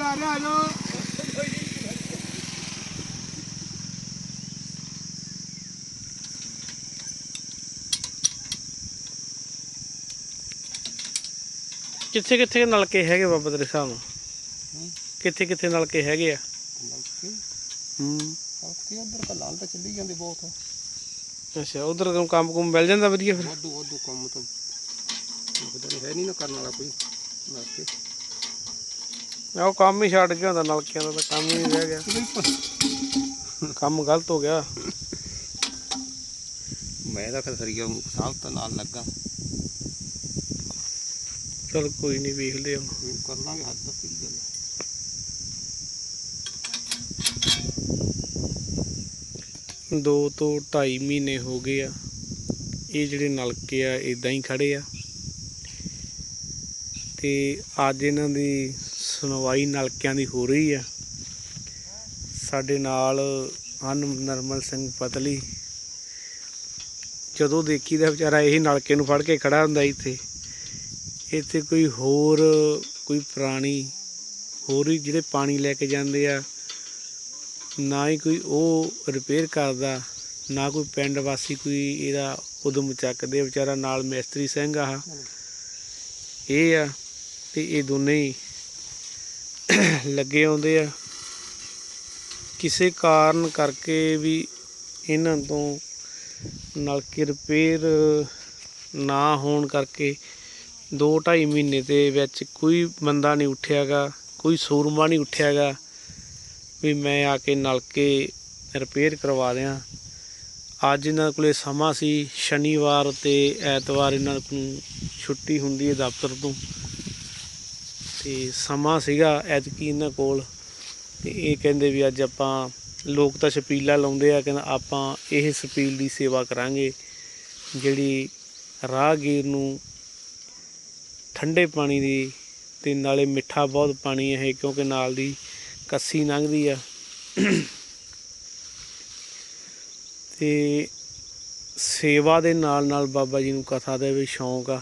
ਦਿਹਾੜਾ ਮਨਾਇਆ ਜਾ। ਰਿਹਾ ਆਜੋ ਕਿੱਥੇ ਕਿੱਥੇ ਨਲਕੇ ਹੈਗੇ ਬਾਬਾ ਤੇਰੇ ਹਿਸਾਬ ਨਾਲ? ਕਿੱਥੇ ਕਿੱਥੇ ਨਲਕੇ ਹੈਗੇ ਆ? ਨਲਕੇ? ਹੂੰ। ਨਲਕੇ ਉਧਰ ਕਲਾਲ ਤਾਂ ਚੱਲੀ ਜਾਂਦੇ ਬਹੁਤ। ਅੱਛਾ ਉਧਰ ਕੰਮ ਕੁਮ ਮਿਲ ਜਾਂਦਾ ਵਧੀਆ ਫਿਰ। ਵਾਧੂ ਵਾਧੂ ਕੰਮ ਤਾਂ। ਲੱਗਦਾ ਨਹੀਂ ਹੈ ਨਹੀਂ ਨਾ ਕਰਨ ਵਾਲਾ ਕੋਈ ਨਲਕੇ। ਉਹ ਕੰਮ ਹੀ ਛੱਡ ਗਿਆ ਹੁੰਦਾ ਨਲਕਿਆਂ ਦਾ ਤਾਂ ਕੰਮ ਹੀ ਨਹੀਂ ਰਹਿ ਗਿਆ। ਕੰਮ ਗਲਤ ਹੋ ਗਿਆ। ਮੈਂ ਤਾਂ ਫਿਰ ਸਰੀਆ ਸਾਲ ਤਾਂ ਨਾਲ ਲੱਗਾ। ਚਲ ਕੋਈ ਨਹੀਂ ਵੇਖਦੇ ਹਾਂ। ਹੁਣ ਕਰ ਲਾਂਗੇ ਹੱਦ ਤੱਕ ਕੀ ਗੱਲ ਦੋ ਤੋਂ 2.5 ਮਹੀਨੇ ਹੋ ਗਏ ਆ। ਇਹ ਜਿਹੜੇ ਨਲਕੇ ਆ ਇਦਾਂ ਹੀ ਖੜੇ ਆ। ਤੇ ਅੱਜ ਇਹਨਾਂ ਦੀ ਸੁਣਵਾਈ ਨਲਕਿਆਂ ਦੀ ਹੋ ਰਹੀ ਆ। ਸਾਡੇ ਨਾਲ ਹਨ ਨਰਮਲ ਸਿੰਘ ਪਤਲੀ। ਜਦੋਂ ਦੇਖੀਦਾ ਵਿਚਾਰਾ ਇਹ ਨਲਕੇ ਨੂੰ ਫੜ ਕੇ ਖੜਾ ਹੁੰਦਾ ਇੱਥੇ। ਇੱਥੇ ਕੋਈ ਹੋਰ, ਕੋਈ ਪ੍ਰਾਣੀ, ਹੋਰ ਹੀ ਜਿਹੜੇ ਪਾਣੀ ਲੈ ਕੇ ਜਾਂਦੇ ਆ, ਨਾ ਹੀ ਕੋਈ ਉਹ ਰਿਪੇਅਰ ਕਰਦਾ, ਨਾ ਕੋਈ ਪਿੰਡ ਵਾਸੀ ਕੋਈ ਇਹਦਾ ਉਦਮ ਚੱਕਦੇ ਵਿਚਾਰਾ ਨਾਲ ਮਿਸਤਰੀ ਸਿੰਘ ਆ। ਇਹ ਆ ਤੇ ਇਹ ਦੋਨੇ ਹੀ। ਲੱਗੇ ਆਉਂਦੇ ਆ। ਕਿਸੇ ਕਾਰਨ ਕਰਕੇ ਵੀ ਇਹਨਾਂ ਤੋਂ ਨਲਕੇ ਰਿਪੇਅਰ ਨਾ ਹੋਣ ਕਰਕੇ 2.5 ਮਹੀਨੇ ਦੇ ਵਿੱਚ ਕੋਈ ਬੰਦਾ ਨਹੀਂ ਉੱਠਿਆਗਾ ਕੋਈ ਸੂਰਮਾ ਨਹੀਂ ਉੱਠਿਆਗਾ ਵੀ ਮੈਂ ਆ ਕੇ ਨਲਕੇ ਰਿਪੇਅਰ ਕਰਵਾ ਦਿਆਂ। ਅੱਜ ਇਹਨਾਂ ਕੋਲੇ ਸਮਾਂ ਸੀ, ਸ਼ਨੀਵਾਰ ਤੇ ਐਤਵਾਰ ਇਹਨਾਂ ਨੂੰ ਛੁੱਟੀ ਹੁੰਦੀ ਹੈ ਦਫ਼ਤਰ ਤੋਂ। ਤੇ ਸਮਾਂ ਸੀਗਾ ਐਤਕੀ ਇਹਨਾਂ ਕੋਲ ਤੇ ਇਹ ਕਹਿੰਦੇ ਵੀ ਅੱਜ ਆਪਾਂ ਲੋਕ ਤਾਂ ਛਪੀਲਾ ਲਾਉਂਦੇ ਆ, ਕਹਿੰਦਾ ਆਪਾਂ ਇਹ ਛਪੀਲ ਦੀ ਸੇਵਾ ਕਰਾਂਗੇ, ਜਿਹੜੀ ਰਾਹਗੀਰ ਨੂੰ ਠੰਡੇ ਪਾਣੀ ਦੀ ਤੇ ਨਾਲੇ ਮਿੱਠਾ ਬਹੁਤ ਪਾਣੀ ਹੈ ਇਹ, ਕਿਉਂਕਿ ਨਾਲ ਦੀ ਕੱਸੀ ਲੰਘਦੀ ਆ। ਤੇ ਸੇਵਾ ਦੇ ਨਾਲ ਨਾਲ ਬਾਬਾ ਜੀ ਨੂੰ ਕਥਾ ਦਾ ਵੀ ਸ਼ੌਂਕ ਆ।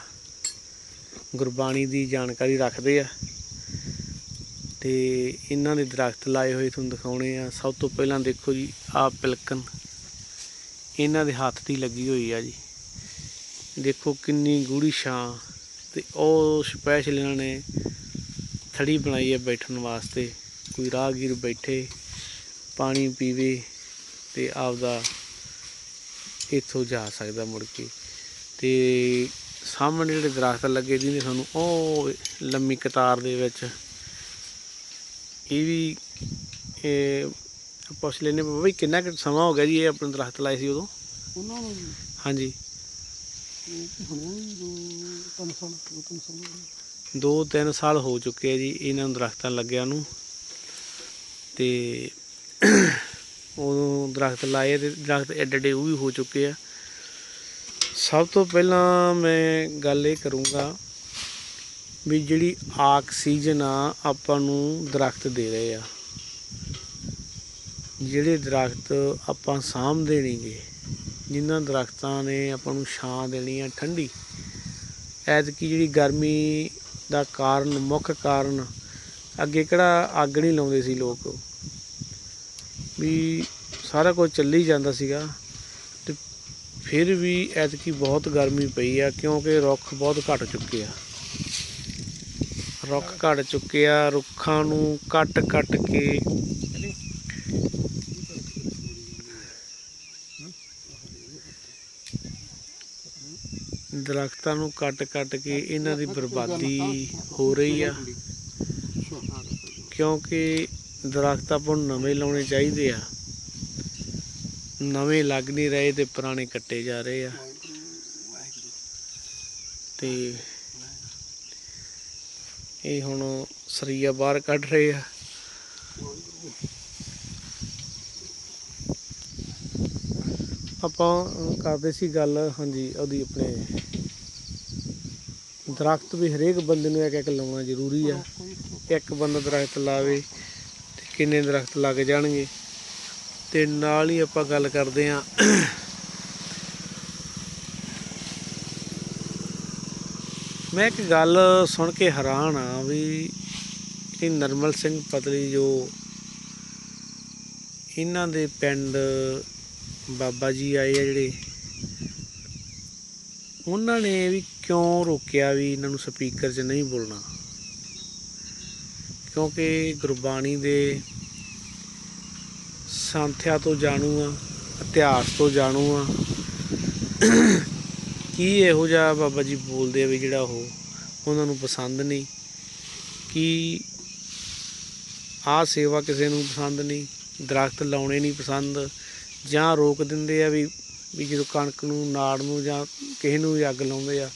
ਗੁਰਬਾਣੀ ਦੀ ਜਾਣਕਾਰੀ ਰੱਖਦੇ ਆ। ਤੇ ਇਹਨਾਂ ਦੇ ਦਰਖਤ ਲਾਏ ਹੋਏ ਤੁਹਾਨੂੰ ਦਿਖਾਉਣੇ ਆ। ਸਭ ਤੋਂ ਪਹਿਲਾਂ ਦੇਖੋ ਜੀ ਆ ਪਿਲਕਨ ਇਹਨਾਂ ਦੇ ਹੱਥ ਦੀ ਲੱਗੀ ਹੋਈ ਆ ਜੀ। ਦੇਖੋ ਕਿੰਨੀ ਗੂੜੀ ਛਾਂ ਤੇ ਉਹ ਸਪੈਸ਼ਲ ਇਹਨਾਂ ਨੇ ਥੜੀ ਬਣਾਈ ਹੈ ਬੈਠਣ ਵਾਸਤੇ। ਕੋਈ ਰਾਹਗੀਰ ਬੈਠੇ, ਪਾਣੀ ਪੀਵੇ ਤੇ ਆਪਦਾ ਇੱਥੋਂ ਜਾ ਸਕਦਾ ਮੁੜ ਕੇ। ਤੇ ਸਾਹਮਣੇ ਜਿਹੜੇ ਦਰਖਤ ਲੱਗੇ ਦੀ ਨੇ ਤੁਹਾਨੂੰ ਉਹ ਲੰਮੀ ਕਤਾਰ ਦੇ ਵਿੱਚ ਇਹ ਵੀ ਇਹ ਪੁੱਛ ਲੈਨੇ ਬਾਬਾ ਕਿੰਨਾ ਕੁ ਸਮਾਂ ਹੋ ਗਿਆ ਜੀ ਇਹ ਆਪਣੇ ਦਰਖਤ ਲਾਏ ਸੀ ਉਦੋਂ? ਉਹਨਾਂ ਨੂੰ ਹਾਂਜੀ। ਦੋ ਤਿੰਨ ਸਾਲ ਹੋ ਚੁੱਕੇ ਆ ਜੀ ਇਹਨਾਂ ਨੂੰ ਦਰਖਤਾਂ ਲੱਗਿਆ ਨੂੰ। ਤੇ ਉਦੋਂ ਦਰਖਤ ਲਾਏ ਤੇ ਦਰਖਤ ਐਡੇ ਐਡੇ ਉਹ ਵੀ ਹੋ ਚੁੱਕੇ ਆ। ਸਭ ਤੋਂ ਪਹਿਲਾਂ ਮੈਂ ਗੱਲ ਇਹ ਕਰੂੰਗਾ ਵੀ ਜਿਹੜੀ ਆਕਸੀਜਨ ਆ, ਆਪਾਂ ਨੂੰ ਦਰਖਤ ਦੇ ਰਹੇ ਆ। ਜਿਹੜੇ ਦਰਖਤ ਆਪਾਂ ਸਾਂਭਦੇ ਨਹੀਂਗੇ ਜਿਨ੍ਹਾਂ ਦਰਖਤਾਂ ਨੇ ਆਪਾਂ ਨੂੰ ਛਾਂ ਦੇਣੀ ਆ ਠੰਡੀ, ਐਤਕੀ ਜਿਹੜੀ ਗਰਮੀ ਦਾ ਕਾਰਨ, ਮੁੱਖ ਕਾਰਨ, ਅੱਗੇ ਕਿਹੜਾ ਅੱਗ ਨਹੀਂ ਲਾਉਂਦੇ ਸੀ ਲੋਕ। ਵੀ ਸਾਰਾ ਕੁਝ ਚੱਲੀ ਜਾਂਦਾ ਸੀਗਾ। ਫਿਰ ਵੀ ਐਤਕੀ ਬਹੁਤ ਗਰਮੀ ਪਈ ਆ, ਕਿਉਂਕਿ ਰੁੱਖ ਬਹੁਤ ਘਟ ਚੁੱਕੇ ਆ। ਰੁੱਖ ਘਟ ਚੁੱਕੇ ਆ, ਰੁੱਖਾਂ ਨੂੰ ਕੱਟ ਕੱਟ ਕੇ ਦਰਖਤਾਂ ਨੂੰ ਕੱਟ ਕੱਟ ਕੇ ਇਹਨਾਂ ਦੀ ਬਰਬਾਦੀ ਹੋ ਰਹੀ ਆ। ਕਿਉਂਕਿ ਦਰਖਤ ਆਪਾਂ ਨੂੰ ਨਵੇਂ ਲਾਉਣੇ ਚਾਹੀਦੇ ਆ। ਨਵੇਂ ਲੱਗ ਨਹੀਂ ਰਹੇ ਤੇ ਪੁਰਾਣੇ ਕੱਟੇ ਜਾ ਰਹੇ ਆ। ਤੇ ਇਹ ਹੁਣ ਸਰੀਆ ਬਾਹਰ ਕੱਢ ਰਹੇ ਆ। ਆਪਾਂ ਕਰਦੇ ਸੀ ਗੱਲ, ਹਾਂਜੀ, ਉਹਦੀ ਆਪਣੇ ਦਰਖਤ ਵੀ ਹਰੇਕ ਬੰਦੇ ਨੂੰ ਇੱਕ ਇੱਕ ਲਾਉਣਾ ਜ਼ਰੂਰੀ ਆ। ਇੱਕ ਬੰਦਾ ਦਰਖਤ ਲਾਵੇ ਤੇ ਕਿੰਨੇ ਦਰਖਤ ਲੱਗ ਜਾਣਗੇ। ਤੇ ਨਾਲ ਹੀ ਆਪਾਂ ਗੱਲ ਕਰਦੇ ਆਂ ਮੈਂ ਇੱਕ ਗੱਲ ਸੁਣ ਕੇ ਹੈਰਾਨ ਆ ਵੀ ਇਹ ਨਰਮਲ ਸਿੰਘ ਪਤਲੀ ਜੋ ਇਹਨਾਂ ਦੇ ਪਿੰਡ ਬਾਬਾ ਜੀ ਆਏ ਆ ਜਿਹੜੇ, ਉਹਨਾਂ ਨੇ ਵੀ ਕਿਉਂ ਰੋਕਿਆ ਵੀ ਇਹਨਾਂ ਨੂੰ ਸਪੀਕਰ 'ਚ ਨਹੀਂ ਬੋਲਣਾ? ਕਿਉਂਕਿ ਗੁਰਬਾਣੀ ਦੇ ਸੰਥਿਆ ਤੋਂ ਜਾਣੂ ਆ, ਇਤਿਹਾਸ ਤੋਂ ਜਾਣੂ ਆ। ਕੀ ਇਹੋ ਜਿਹਾ ਬਾਬਾ ਜੀ ਬੋਲਦੇ ਆ ਵੀ ਜਿਹੜਾ ਉਹ ਉਹਨਾਂ ਨੂੰ ਪਸੰਦ ਨਹੀਂ? ਕੀ ਆ ਸੇਵਾ ਕਿਸੇ ਨੂੰ ਪਸੰਦ ਨਹੀਂ? ਦਰਖਤ ਲਾਉਣੇ ਨਹੀਂ ਪਸੰਦ? ਜਾਂ ਰੋਕ ਦਿੰਦੇ ਆ ਵੀ ਵੀ ਜਦੋਂ ਕਣਕ ਨੂੰ, ਨਾੜ ਨੂੰ ਜਾਂ ਕਿਸੇ ਨੂੰ ਵੀ ਅੱਗ ਲਾਉਂਦੇ ਆ,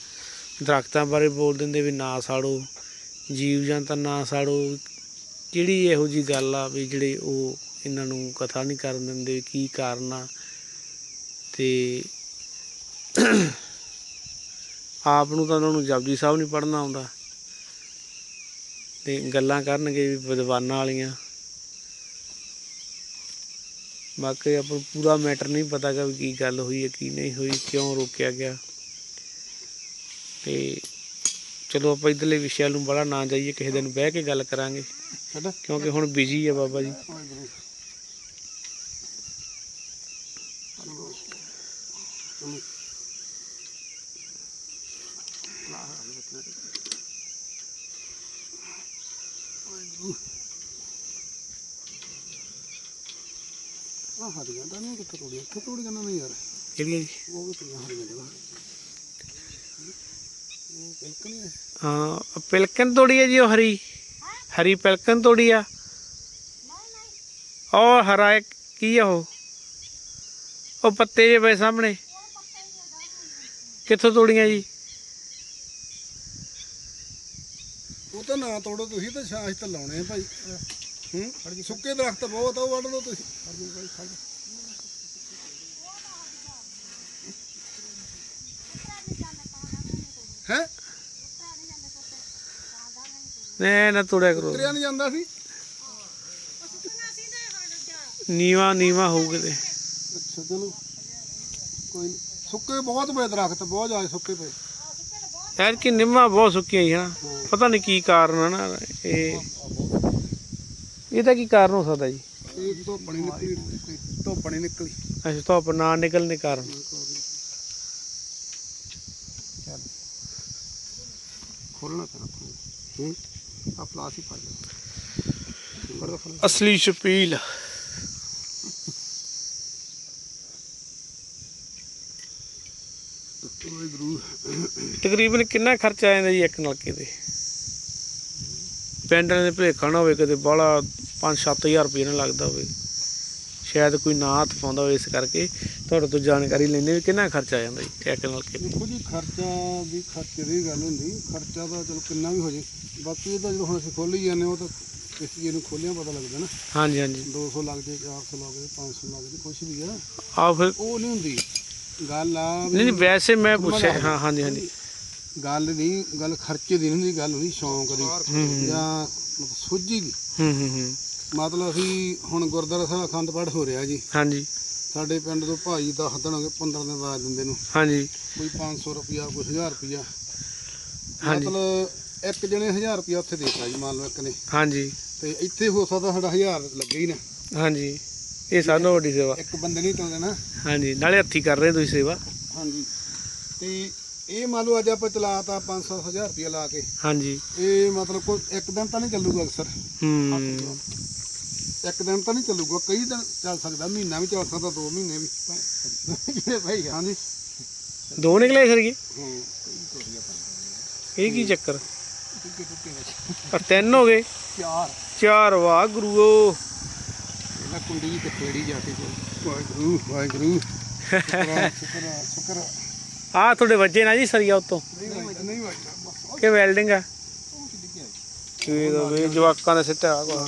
ਦਰਖਤਾਂ ਬਾਰੇ ਬੋਲ ਦਿੰਦੇ ਵੀ ਨਾ ਸਾੜੋ, ਜੀਵ ਜੰਤਰ ਨਾ ਸਾੜੋ? ਕਿਹੜੀ ਇਹੋ ਜੀ ਗੱਲ ਆ ਵੀ ਜਿਹੜੇ ਉਹ ਇਹਨਾਂ ਨੂੰ ਕਥਾ ਨਹੀਂ ਕਰਨ ਦਿੰਦੇ ਕੀ ਕਾਰਨ ਆ? ਤੇ ਆਪ ਨੂੰ ਤਾਂ ਉਹਨਾਂ ਨੂੰ ਜਪਜੀ ਸਾਹਿਬ ਨਹੀਂ ਪੜ੍ਹਨਾ ਆਉਂਦਾ। ਤੇ ਗੱਲਾਂ ਕਰਨਗੇ ਵੀ ਵਿਦਵਾਨਾਂ ਵਾਲੀਆਂ। ਬਾਕੀ ਆਪਾਂ ਨੂੰ ਪੂਰਾ ਮੈਟਰ ਨਹੀਂ ਪਤਾ ਕਿ ਵੀ ਕੀ ਗੱਲ ਹੋਈ ਹੈ ਕੀ ਨਹੀਂ ਹੋਈ ਕਿਉਂ ਰੋਕਿਆ ਗਿਆ। ਤੇ ਚਲੋ ਆਪਾਂ ਇਧਰਲੇ ਵਿਸ਼ਿਆਂ ਨੂੰ ਬੜਾ ਨਾ ਜਾਈਏ ਕਿਸੇ ਦਿਨ ਬਹਿ ਕੇ ਗੱਲ ਕਰਾਂਗੇ। ਕਿਉਂਕਿ ਹੁਣ ਬਿਜ਼ੀ ਹੈ ਬਾਬਾ ਜੀ। ਵਾਹਿਗੁਰੂ ਆ ਹਰੀਆਂ ਤਾਂ ਨਹੀਂ ਕਿੱਥੇ ਤੋੜੀਆਂ? ਕਿੱਥੇ ਤੋੜੀਆਂ ਨਾ ਨਹੀਂ ਯਾਰ। ਕਿਹੜੀਆਂ ਜੀ? ਉਹ ਵੀ ਪਈਆਂ ਹਰੀਆਂ ਜਗ੍ਹਾ। ਉਹ ਬਿਲਕੁਲ ਨਹੀਂ ਹਾਂ ਆਹ ਪਿਲਕਣ ਤੋੜੀ ਹੈ ਜੀ ਉਹ ਹਰੀ। ਹਰੀ ਪਿਲਕਣ ਤੋੜੀ ਆ। ਉਹ ਹਰਾ ਇੱਕ ਕੀ ਆ ਉਹ? ਉਹ ਪੱਤੇ ਜੇ ਪਏ ਸਾਹਮਣੇ। ਕਿੱਥੋਂ ਤੋੜੀਆਂ ਜੀ? ਉਹ ਤਾਂ ਨਾ ਤੋੜੋ ਤੁਸੀਂ ਤਾਂ ਛਾਂਛ ਤਾਂ ਲਾਉਣੇ ਆ ਭਾਈ। ਸੁੱਕੇ ਦਰਖਤ ਬਹੁਤ ਆ ਉਹ ਵੱਢ ਲਓ ਤੁਸੀਂ। ਭਾਈ ਖੜ। ਹੈਂ? ਨੇ ਨਾ ਤੋੜਿਆ ਕਰੋ। ਤੁਰਿਆ ਨਹੀਂ ਜਾਂਦਾ ਸੀ? ਨੀਵਾ ਨੀਵਾ ਹੋਊ ਕਿਤੇ। ਅੱਛਾ ਚਲੋ। ਕੋਈ ਨੀ। ਸੁੱਕੇ ਬਹੁਤ ਪਏ ਦਰਖਤ ਬਹੁਤ ਜ਼ਿਆਦਾ ਸੁੱਕੇ ਪਏ। ਯਾਰ ਕਿ ਨਿੰਮਾਂ ਬਹੁਤ ਸੁੱਕੀਆਂ ਹੀ ਹਨਾ। ਪਤਾ ਨਹੀਂ ਕੀ ਕਾਰਨ ਹੈ ਨਾ ਇਹ। ਇਹਦਾ ਕੀ ਕਾਰਨ ਹੋ ਸਕਦਾ ਜੀ? ਇਹ ਧੁੱਪ ਨਹੀਂ ਨਿਕਲੀ ਧੁੱਪ ਨਹੀਂ ਨਿਕਲੀ। ਅੱਛਾ ਧੁੱਪ ਨਾ ਨਿਕਲਣੇ ਕਾਰਨ। ਖੋਲਣਾ ਪੈਣਾ ਹੂੰ? ਆ। ਪਲਾਸ ਹੀ ਪਾ ਲਿਆ ਅਸਲੀ ਸ਼ਪੀਲ ਤਕਰੀਬਨ ਕਿੰਨਾ ਖਰਚਾ ਆ ਜਾਂਦਾ ਜੀ ਇੱਕ ਨਲਕੇ ਤੇ? ਪਿੰਡ ਦੇ ਭਲੇਖਾ ਨਾ ਹੋਵੇ ਕਿਤੇ ਬਾਹਲਾ 5-7000 ਰੁਪਏ ਨਾ ਲੱਗਦਾ ਹੋਵੇ। ਸ਼ਾਇਦ ਕੋਈ ਨਾ ਹੱਥ ਪਾਉਂਦਾ ਹੋਵੇ ਇਸ ਕਰਕੇ। ਤੁਹਾਡੇ ਤੋਂ ਜਾਣਕਾਰੀ ਲੈਂਦੇ ਵੀ ਕਿੰਨਾ ਖਰਚਾ ਆ ਜਾਂਦਾ ਜੀ ਇੱਕ ਨਲਕੇ ਤੇ ਦੇਖੋ ਜੀ ਖਰਚਾ ਵੀ ਖਰਚੇ ਦੀ ਗੱਲ ਹੁੰਦੀ। ਖਰਚਾ ਤਾਂ ਚਲੋ ਕਿੰਨਾ ਵੀ ਹੋ ਜੇ। ਬਾਕੀ ਇਹ ਤਾਂ ਜਦੋਂ ਹੁਣ ਅਸੀਂ ਖੋਲੀ ਜਾਂਦੇ ਉਹ ਤਾਂ ਕਿਸੇ ਚੀਜ਼ ਨੂੰ ਖੋਲਿਆ ਪਤਾ ਲੱਗਦਾ ਨਾ। ਹਾਂਜੀ ਹਾਂਜੀ। 200 ਲੱਗ ਜੇ 400 ਲੱਗ ਜੇ 500 ਲੱਗ ਜੇ ਕੁਛ ਵੀ ਆ। ਆ ਫਿਰ ਉਹ ਨਹੀਂ ਹੁੰਦੀ। ਗੱਲ ਆ ਨਹੀਂ ਨਹੀਂ ਵੈਸੇ ਮੈਂ ਪੁੱਛਿਆ ਹਾਂ ਹਾਂਜੀ ਹਾਂਜੀ। ਗੱਲ ਨਹੀਂ ਗੱਲ ਖਰਚੇ ਦੀ ਨਹੀਂ ਹੁੰਦੀ ਗੱਲ ਹੁੰਦੀ ਸ਼ੌਂਕ ਦੀ। ਜਾਂ ਸੋਝੀ ਦੀ। ਹੂੰ ਹੂੰ ਹੂੰ। ਮਤਲਬ ਅਸੀਂ ਹੁਣ ਗੁਰਦੁਆਰਾ ਸਾਹਿਬ ਅਖੰਡ ਪਾਠ ਹੋ ਰਿਹਾ ਜੀ। ਹਾਂਜੀ। ਸਾਡੇ ਪਿੰਡ ਤੋਂ ਭਾਈ ਦਸ ਦਿਨ ਹੋ ਗਏ 15 ਦਿਨ ਬਾਅਦ ਦਿੰਦੇ ਨੂੰ। ਹਾਂਜੀ। ਕੋਈ 500 ਰੁਪਿਆ ਕੋਈ 1000 ਰੁਪਿਆ ਹਾਂਜੀ। ਮਤਲਬ ਇੱਕ ਜਣੇ 1000 ਰੁਪਿਆ ਉੱਥੇ ਦੇਤਾ ਜੀ ਮੰਨ ਲਓ ਇੱਕ ਨੇ। ਹਾਂਜੀ। ਤੇ ਇੱਥੇ ਹੋ ਸਕਦਾ ਸਾਡਾ 1000 ਲੱਗੇ ਹੀ ਨਾ। ਹਾਂਜੀ। ਇਹ ਸਭ ਵੱਡੀ ਸੇਵਾ। ਇੱਕ ਬੰਦੇ ਨਹੀਂ ਤਾਂ ਦੇਣਾ। ਹਾਂਜੀ। ਨਾਲੇ ਹੱਥੀ ਕਰ ਰਹੇ ਤੁਸੀਂ ਸੇਵਾ। ਹਾਂਜੀ। ਤੇ ਇਹ ਮੰਨ ਲਓ ਅੱਜ ਆਪਾਂ ਚਲਾਤਾ 500 1000 ਰੁਪਿਆ ਲਾ ਕੇ। ਹਾਂਜੀ। ਇਹ ਮਤਲਬ ਕੋਈ ਇੱਕ ਦਿਨ ਤਾਂ ਨਹੀਂ ਚੱਲੂਗਾ ਅਕਸਰ। ਹੂੰ। ਇੱਕ ਦਿਨ ਤਾਂ ਨਹੀਂ ਚੱਲੂਗਾ ਕਈ ਦਿਨ ਚੱਲ ਸਕਦਾ ਮਹੀਨਾ ਵੀ ਚੱਲ ਸਕਦਾ 2 ਮਹੀਨੇ ਵੀ। ਜਿਹੜੇ ਭਾਈ ਹਾਂਜੀ। ਦੋ ਨਿਕਲੇ ਸਰ ਜੀ ਹਾਂ। ਇਹ ਕੀ ਚੱਕਰ? ਆ ਤਿੰਨ ਹੋ ਗਏ? ਚਾਰ। ਚਾਰ ਵਾਹ ਗੁਰੂਓ। ਇਹਨਾਂ ਕੁੰਡੀ ਜੀ ਕਿੱਥੇ ੜੀ ਜਾ ਕੇ ਕੋਈ। ਵਾਹਿਗੁਰੂ ਵਾਹਿਗੁਰੂ। ਸ਼ੁਕਰ ਸ਼ੁਕਰ ਸ਼ੁਕਰ ਆ ਤੁਹਾਡੇ ਵੱਜੇ ਨਾ ਜੀ ਸਰੀਆ ਉਤੋਂ। ਨਹੀਂ ਵੱਜਦਾ ਕਿ ਵੈਲਡਿੰਗ ਆ? ਇਹ ਤਾਂ ਵੀ ਜਵਾਕਾਂ ਦਾ ਸਿੱਟਾ ਆ ਕੋਲ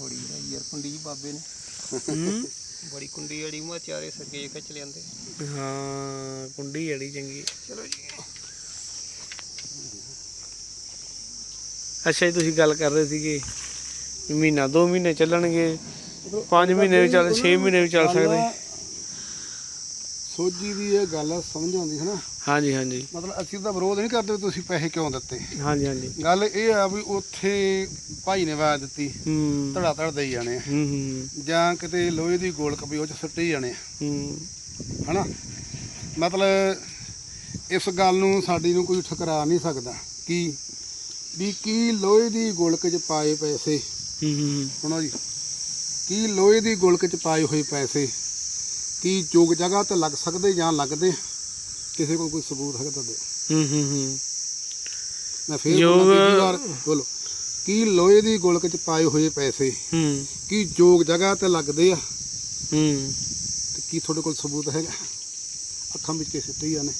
ਬੜੀ ਦਾ ਯਾਰ ਕੁੰਡੀ ਜੀ ਬਾਬੇ ਨੇ। ਹੂੰ? ਬੜੀ ਕੁੰਡੀ ਅੜੀ ਮਾ ਚਾਰੇ ਸੱਗੇ ਖਿੱਚ ਲੈਂਦੇ ਹਾਂ ਕੁੰਡੀ ਜੜੀ ਚੰਗੀ ਚਲੋ ਜੀ। ਅੱਛਾ ਜੀ ਤੁਸੀਂ ਗੱਲ ਕਰ ਰਹੇ ਸੀਗੇ ਮਹੀਨਾ ਦੋ ਮਹੀਨੇ ਚੱਲਣਗੇ। ਪੰਜ ਮਹੀਨੇ ਵੀ ਚੱਲ 6 ਮਹੀਨੇ ਵੀ ਚੱਲ ਸਕਦੇ। ਸੋਝੀ ਦੀ ਇਹ ਗੱਲ ਸਮਝ ਆਉਂਦੀ ਹੈ ਨਾ। ਹਾਂਜੀ ਹਾਂਜੀ। ਮਤਲਬ ਅਸੀਂ ਤਾਂ ਵਿਰੋਧ ਨਹੀਂ ਕਰਦੇ ਵੀ ਤੁਸੀਂ ਪੈਸੇ ਕਿਉਂ ਦਿੱਤੇ। ਹਾਂਜੀ ਹਾਂਜੀ। ਗੱਲ ਇਹ ਆ ਵੀ ਉੱਥੇ ਭਾਈ ਨੇ ਆਵਾਜ਼ ਦਿੱਤੀ ਹੂੰ। ਧੜਾ ਧੜ ਦੇਈ ਜਾਣੇ ਆ। ਹੂੰ ਹੂੰ। ਜਾਂ ਕਿਤੇ ਲੋਹੇ ਦੀ ਗੋਲਕ ਵੀ ਉਹ ਚ ਸੁੱਟੀ ਜਾਣੇ ਆ। ਹੂੰ। ਹਨਾ? ਮਤਲਬ ਇਸ ਗੱਲ ਨੂੰ ਸਾਡੀ ਨੂੰ ਕੋਈ ਠਕਰਾ ਨਹੀਂ ਸਕਦਾ ਕਿ ਵੀ ਕੀ ਲੋਹੇ ਦੀ ਗੋਲਕ ਚ ਪਾਏ ਪੈਸੇ। ਹੂੰ ਹੂੰ। ਸੁਣੋ ਜੀ ਕੀ ਲੋਹੇ ਦੀ ਗੋਲਕ ਚ ਪਾਏ ਹੋਏ ਪੈਸੇ ਕੀ ਯੋਗ ਜਗ੍ਹਾ ਤੇ ਲੱਗ ਸਕਦੇ ਜਾਂ ਲੱਗਦੇ? ਕਿਸੇ ਕੋਲ ਕੋਈ ਸਬੂਤ ਹੈਗਾ ਤਾਂ ਦਿਓ ਹੂੰ ਹੂੰ ਹੂੰ। ਮੈਂ ਫੇਰ ਬੋਲਾਂ ਬੋਲੋ। ਕੀ ਲੋਹੇ ਦੀ ਗੋਲਕ ਚ ਪਾਏ ਹੋਏ ਪੈਸੇ? ਹੂੰ। ਕੀ ਯੋਗ ਜਗ੍ਹਾ ਤੇ ਲੱਗਦੇ ਆ? ਹੂੰ। ਤੇ ਕੀ ਤੁਹਾਡੇ ਕੋਲ ਸਬੂਤ ਹੈਗਾ? ਅੱਖਾਂ ਵਿੱਚ ਕੇ ਸਿੱਟੀ ਆ ਨੇ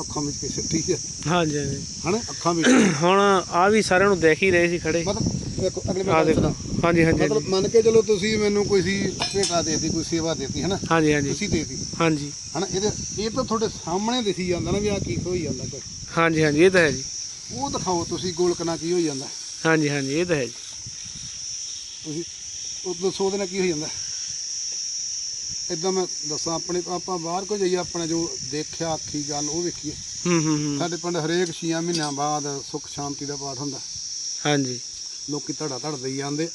ਅੱਖਾਂ ਵਿੱਚ ਕੇ ਸਿੱਟੀ ਆ ਹਾਂਜੀ ਹਾਂਜੀ। ਅੱਖਾਂ ਵਿੱਚ। ਹੁਣ ਆ ਵੀ ਸਾਰਿਆਂ ਨੂੰ ਦੇਖ ਹੀ ਰਹੇ ਸੀ ਖੜੇ। ਮਤਲਬ ਦੇਖੋ ਅਗਲੇ ਮੈਂ ਗੱਲ ਦੇਖੋ। ਸੁਣਾ ਹਾਂਜੀ ਹਾਂਜੀ ਹਾਂਜੀ। ਮਤਲਬ ਮੰਨ ਕੇ ਚਲੋ ਤੁਸੀਂ ਮੈਨੂੰ ਕੋਈ ਸੀ ਭੇਟਾ ਦੇਤੀ ਕੋਈ ਸੇਵਾ ਦੇਤੀ ਹਨਾ? ਹਾਂਜੀ ਹਾਂਜੀ। ਤੁਸੀਂ ਦੇਤੀ। ਹਾਂਜੀ। ਹਨਾ ਇਹਦੇ ਇਹ ਤਾਂ ਤੁਹਾਡੇ ਸਾਹਮਣੇ ਦਿਖੀ ਜਾਂਦਾ ਨਾ ਵੀ ਆ ਕੀ ਹੋਈ ਜਾਂਦਾ ਕੋਈ ਹਾਂਜੀ ਹਾਂਜੀ ਇਹ ਤਾਂ ਹੈ ਜੀ। ਉਹ ਦਿਖਾਓ ਤੁਸੀਂ ਗੋਲਕ ਨਾਲ ਕੀ ਹੋਈ ਜਾਂਦਾ। ਹਾਂਜੀ ਹਾਂਜੀ ਇਹ ਤਾਂ ਹੈ ਜੀ। ਤੁਸੀਂ ਉਹ ਦੱਸੋ ਉਹਦੇ ਨਾਲ ਕੀ ਹੋਈ ਜਾਂਦਾ। ਇਦਾਂ ਮੈਂ ਦੱਸਾਂ ਆਪਣੇ ਆਪਾਂ ਬਾਹਰ ਕੋ ਜਾਈਏ ਆਪਣੇ ਜੋ ਦੇਖਿਆ ਗੱਲ ਉਹ ਵੇਖੀਏ। ਹੂੰ ਹੂੰ ਹੂੰ। ਸਾਡੇ ਪਿੰਡ ਹਰੇਕ 6 ਮਹੀਨਿਆਂ ਬਾਅਦ ਸੁੱਖ ਸ਼ਾਂਤੀ ਦਾ ਪਾਠ ਹੁੰਦਾ। ਹਾਂਜੀ। ਲੋਕੀ ਧੜਾ ਧੜ ਦੇਈ ਜਾਂਦੇ।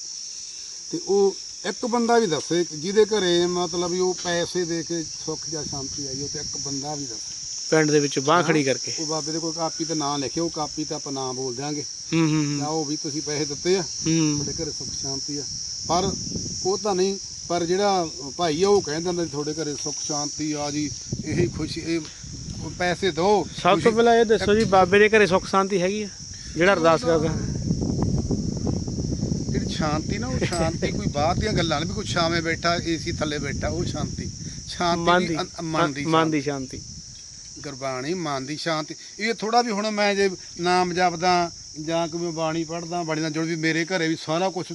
ਤੇ ਉਹ ਇੱਕ ਬੰਦਾ ਵੀ ਦੱਸੇ ਜਿਹਦੇ ਘਰੇ ਮਤਲਬ ਵੀ ਉਹ ਪੈਸੇ ਦੇ ਕੇ ਸੁੱਖ ਜਾਂ ਸ਼ਾਂਤੀ ਆਈ ਉਹ ਤੇ ਇੱਕ ਬੰਦਾ ਵੀ ਦੱਸੇ। ਪਿੰਡ ਦੇ ਵਿੱਚ ਬਾਹ ਖੜੀ ਕਰਕੇ। ਉਹ ਬਾਬੇ ਦੇ ਕੋਲ ਕਾਪੀ ਤੇ ਨਾਂ ਲਿਖਿਓ ਕਾਪੀ ਤੇ ਆਪਾਂ ਨਾਂ ਬੋਲ ਦਿਆਂਗੇ। ਹੂੰ ਹੂੰ ਜਾਂ ਉਹ ਵੀ ਤੁਸੀਂ ਪੈਸੇ ਦਿੱਤੇ ਆ ਤੁਹਾਡੇ ਘਰੇ ਸੁੱਖ ਸ਼ਾਂਤੀ ਆ। ਪਰ ਉਹ ਤਾਂ ਨਹੀਂ ਪਰ ਜਿਹੜਾ ਭਾਈ ਆ ਉਹ ਕਹਿੰਦਾ ਹੁੰਦਾ ਤੁਹਾਡੇ ਘਰੇ ਸੁੱਖ ਸ਼ਾਂਤੀ ਆ ਜੀ ਇਹੀ ਖੁਸ਼ੀ ਇਹ ਪੈਸੇ ਦਿਓ। ਸਭ ਤੋਂ ਪਹਿਲਾਂ ਇਹ ਦੱਸੋ ਜੀ ਬਾਬੇ ਦੇ ਘਰੇ ਸੁੱਖ ਸ਼ਾਂਤੀ ਹੈਗੀ ਆ? ਜਿਹੜਾ ਅਰਦਾਸ ਕਰਦਾ। ਸ਼ਾਂਤੀ ਨਾ ਉਹ ਸ਼ਾਂਤੀ ਕੋਈ ਬਾਹਰ ਦੀਆਂ ਗੱਲਾਂ ਨਹੀਂ ਵੀ ਕੋਈ ਛਾਵੇਂ ਬੈਠਾ ਏਸੀ ਥੱਲੇ ਬੈਠਾ ਉਹ ਸ਼ਾਂਤੀ। ਸ਼ਾਂਤੀ ਦੀ ਦੀ ਅੰ- ਮਨ ਦੀ ਮਨ ਦੀ ਸ਼ਾਂਤੀ। ਗੁਰਬਾਣੀ ਮਨ ਦੀ ਸ਼ਾਂਤੀ। ਇਹ ਥੋੜਾ ਵੀ ਹੁਣ ਮੈਂ ਜੇ ਨਾਮ ਜਪਦਾ ਜਾਂ ਕੋਈ ਬਾਣੀ ਪੜਦਾ ਬਾਣੀ ਨਾਲ ਜੁੜ ਵੀ ਮੇਰੇ ਘਰੇ ਵੀ ਸਾਰਾ ਕੁਝ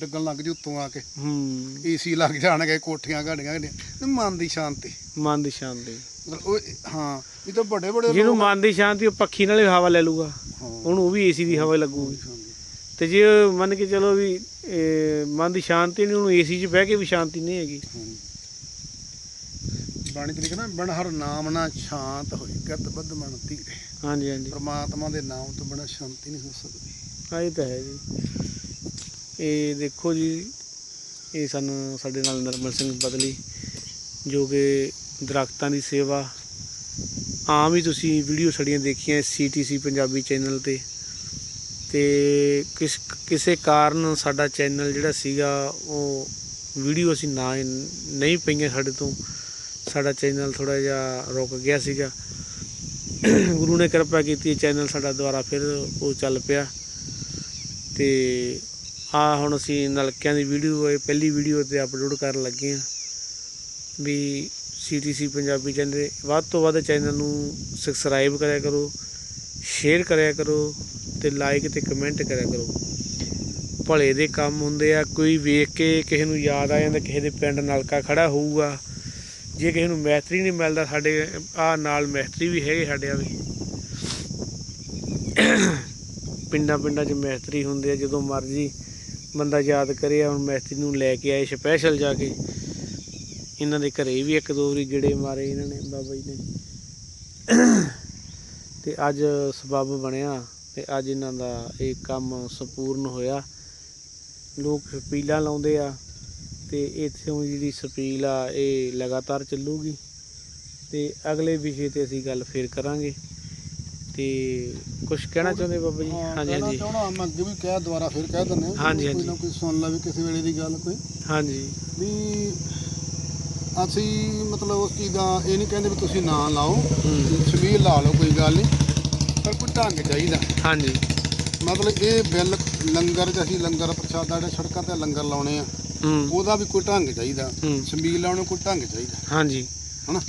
ਡੱਗਣ ਲੱਗ ਜੂ ਉੱਤੋਂ ਆ ਕੇ। ਹੂੰ। ਏਸੀ ਲੱਗ ਜਾਣਗੇ ਕੋਠੀਆਂ ਘਾੜੀਆਂ ਘਾੜੀਆਂ ਤੇ ਮਨ ਦੀ ਸ਼ਾਂਤੀ। ਮਨ ਦੀ ਸ਼ਾਂਤੀ। ਮਤਲਬ ਉਹ ਹਾਂ ਇਹ ਤਾਂ ਵੱਡੇ ਵੱਡੇ ਜਿਹਨੂੰ ਮਨ ਦੀ ਸ਼ਾਂਤੀ ਉਹ ਪੱਖੀ ਨਾਲੇ ਹਵਾ ਲੈ ਲੂਗਾ। ਹਾਂ। ਉਹਨੂੰ ਉਹ ਵੀ ਏਸੀ ਦੀ ਹਵਾ ਲੱਗੂਗੀ। ਤੇ ਜੇ ਮੰਨ ਕੇ ਚਲੋ ਵੀ ਇਹ ਮਨ ਦੀ ਸ਼ਾਂਤੀ ਨਹੀਂ ਉਹਨੂੰ ਏਸੀ 'ਚ ਬਹਿ ਕੇ ਵੀ ਸ਼ਾਂਤੀ ਨਹੀਂ ਹੈਗੀ। ਬਾਣੀ ਚ ਲਿਖਣਾ ਬਣ ਹਰ ਨਾਮ ਨਾ ਸ਼ਾਂਤ ਹੋਈ ਗਤ ਬੱਧ ਮਨ ਧੀਰੇ। ਹਾਂਜੀ ਹਾਂਜੀ। ਪ੍ਰਮਾਤਮਾ ਦੇ ਨਾਮ ਤੋਂ ਬਿਨਾਂ ਸ਼ਾਂਤੀ ਨਹੀਂ ਹੋ ਸਕਦੀ। ਹਾਂ ਇਹ ਤਾਂ ਹੈ ਜੀ। ਇਹ ਦੇਖੋ ਜੀ ਇਹ ਸਾਨੂੰ ਸਾਡੇ ਨਾਲ ਨਰਮਲ ਸਿੰਘ ਬਦਲੀ ਜੋ ਕਿ ਦਰਖਤਾਂ ਦੀ ਸੇਵਾ ਆਮ ਹੀ ਤੁਸੀਂ ਵੀਡੀਓ ਸਾਡੀਆਂ ਦੇਖੀਆਂ ਸੀਟੀਸੀ ਪੰਜਾਬੀ ਚੈਨਲ ਤੇ। ਤੇ ਕਿਸ ਕਿਸੇ ਕਾਰਨ ਸਾਡਾ ਚੈਨਲ ਜਿਹੜਾ ਸੀਗਾ, ਉਹ ਵੀਡੀਓ ਅਸੀਂ ਨਾ ਨਹੀਂ ਪਈਆਂ ਸਾਡੇ ਤੋਂ, ਸਾਡਾ ਚੈਨਲ ਥੋੜਾ ਜਿਹਾ ਰੁਕ ਗਿਆ ਸੀਗਾ। ਗੁਰੂ ਨੇ ਕਿਰਪਾ ਕੀਤੀ, ਚੈਨਲ ਸਾਡਾ ਦੁਬਾਰਾ ਫਿਰ ਉਹ ਚੱਲ ਪਿਆ। ਤੇ ਆ ਹੁਣ ਅਸੀਂ ਨਲਕਿਆਂ ਦੀ ਵੀਡੀਓ, ਇਹ ਪਹਿਲੀ ਵੀਡੀਓ ਤੇ ਅਪਲੋਡ ਕਰਨ ਲੱਗੇ ਆ ਵੀ ਸੀਟੀਸੀ ਪੰਜਾਬੀ ਚੈਨਲ, ਵੱਧ ਤੋਂ ਵੱਧ ਚੈਨਲ ਨੂੰ ਸਬਸਕ੍ਰਾਈਬ ਕਰਿਆ ਕਰੋ ਸ਼ੇਅਰ ਕਰਿਆ ਕਰੋ। ਤੇ ਲਾਈਕ ਤੇ ਕਮੈਂਟ ਕਰਿਆ ਕਰੋ। ਭਲੇ ਦੇ ਕੰਮ ਹੁੰਦੇ ਆ, ਕੋਈ ਵੇਖ ਕੇ ਕਿਸੇ ਨੂੰ ਯਾਦ ਆ ਜਾਂਦਾ, ਕਿਸੇ ਦੇ ਪਿੰਡ ਨਲਕਾ ਖੜਾ ਹੋਊਗਾ। ਜੇ ਕਿਸੇ ਨੂੰ ਮੈਸਤਰੀ ਨਹੀਂ ਮਿਲਦਾ ਸਾਡੇ, ਆ ਨਾਲ ਮੈਸਤਰੀ ਵੀ ਹੈਗੇ ਸਾਡੇ ਆ ਵੀ। ਪਿੰਡਾਂ ਪਿੰਡਾਂ 'ਚ ਮੈਸਤਰੀ ਹੁੰਦੇ ਆ, ਜਦੋਂ ਮਰਜ਼ੀ ਬੰਦਾ ਯਾਦ ਕਰੇ, ਹੁਣ ਮੈਸਤਰੀ ਨੂੰ ਲੈ ਕੇ ਆਏ ਸਪੈਸ਼ਲ ਜਾ ਕੇ। ਇਹਨਾਂ ਦੇ ਘਰੇ ਵੀ ਇੱਕ ਦੋ ਵਾਰੀ ਗੇੜੇ ਮਾਰੇ ਇਹਨਾਂ ਨੇ, ਬਾਬਾ ਜੀ ਨੇ। ਤੇ ਅੱਜ ਸਬੱਬ ਬਣਿਆ। ਤੇ ਅੱਜ ਇਹਨਾਂ ਦਾ ਇਹ ਕੰਮ ਸੰਪੂਰਨ ਹੋਇਆ। ਲੋਕ ਸਪੀਲਾਂ ਲਾਉਂਦੇ ਆ ਤੇ ਇੱਥੋਂ ਜਿਹੜੀ ਸਪੀਲ ਆ ਇਹ ਲਗਾਤਾਰ ਚੱਲੂਗੀ। ਤੇ ਅਗਲੇ ਵਿਸ਼ੇ ਤੇ ਅਸੀਂ ਗੱਲ ਫੇਰ ਕਰਾਂਗੇ। ਤੇ ਕੁਝ ਕਹਿਣਾ ਚਾਹੁੰਦੇ ਬਾਬਾ ਜੀ? ਹਾਂਜੀ ਹਾਂਜੀ। ਚਾਹਣਾ ਮੈਂ ਅੱਗੇ ਵੀ ਕਹਿ ਦੁਬਾਰਾ ਫਿਰ ਕਹਿ ਦਿੰਦੇ ਹਾਂ ਹਾਂਜੀ, ਕੋਈ ਹਾਂਜੀ। ਨਾ ਕੋਈ ਸੁਣ ਲਵੇ ਕਿਸੇ ਵੇਲੇ ਦੀ ਗੱਲ ਕੋਈ। ਹਾਂਜੀ। ਵੀ ਅਸੀਂ ਮਤਲਬ ਉਸ ਚੀਜ਼ ਦਾ ਇਹ ਨਹੀਂ ਕਹਿੰਦੇ ਵੀ ਤੁਸੀਂ ਨਾ ਲਾਓ। ਛਬੀਲ ਲਾ ਲਓ ਕੋਈ ਗੱਲ ਨਹੀਂ। ਪਰ ਕੋਈ ਢੰਗ ਚਾਹੀਦਾ। ਹਾਂਜੀ। ਮਤਲਬ ਇਹ ਬਿੱਲ ਲੰਗਰ ਚ ਅਸੀਂ ਲੰਗਰ ਪ੍ਰਸ਼ਾਦਾ ਜਿਹੜੇ ਸੜਕਾਂ ਤੇ ਲੰਗਰ ਲਾਉਣੇ ਆ ਹੂੰ। ਉਹਦਾ ਵੀ ਕੋਈ ਢੰਗ ਚਾਹੀਦਾ। ਹੂੰ। ਛਬੀਲ ਲਾਉਣ ਨੂੰ ਕੋਈ ਢੰਗ ਚਾਹੀਦਾ। ਹਾਂਜੀ। ਹਨਾ?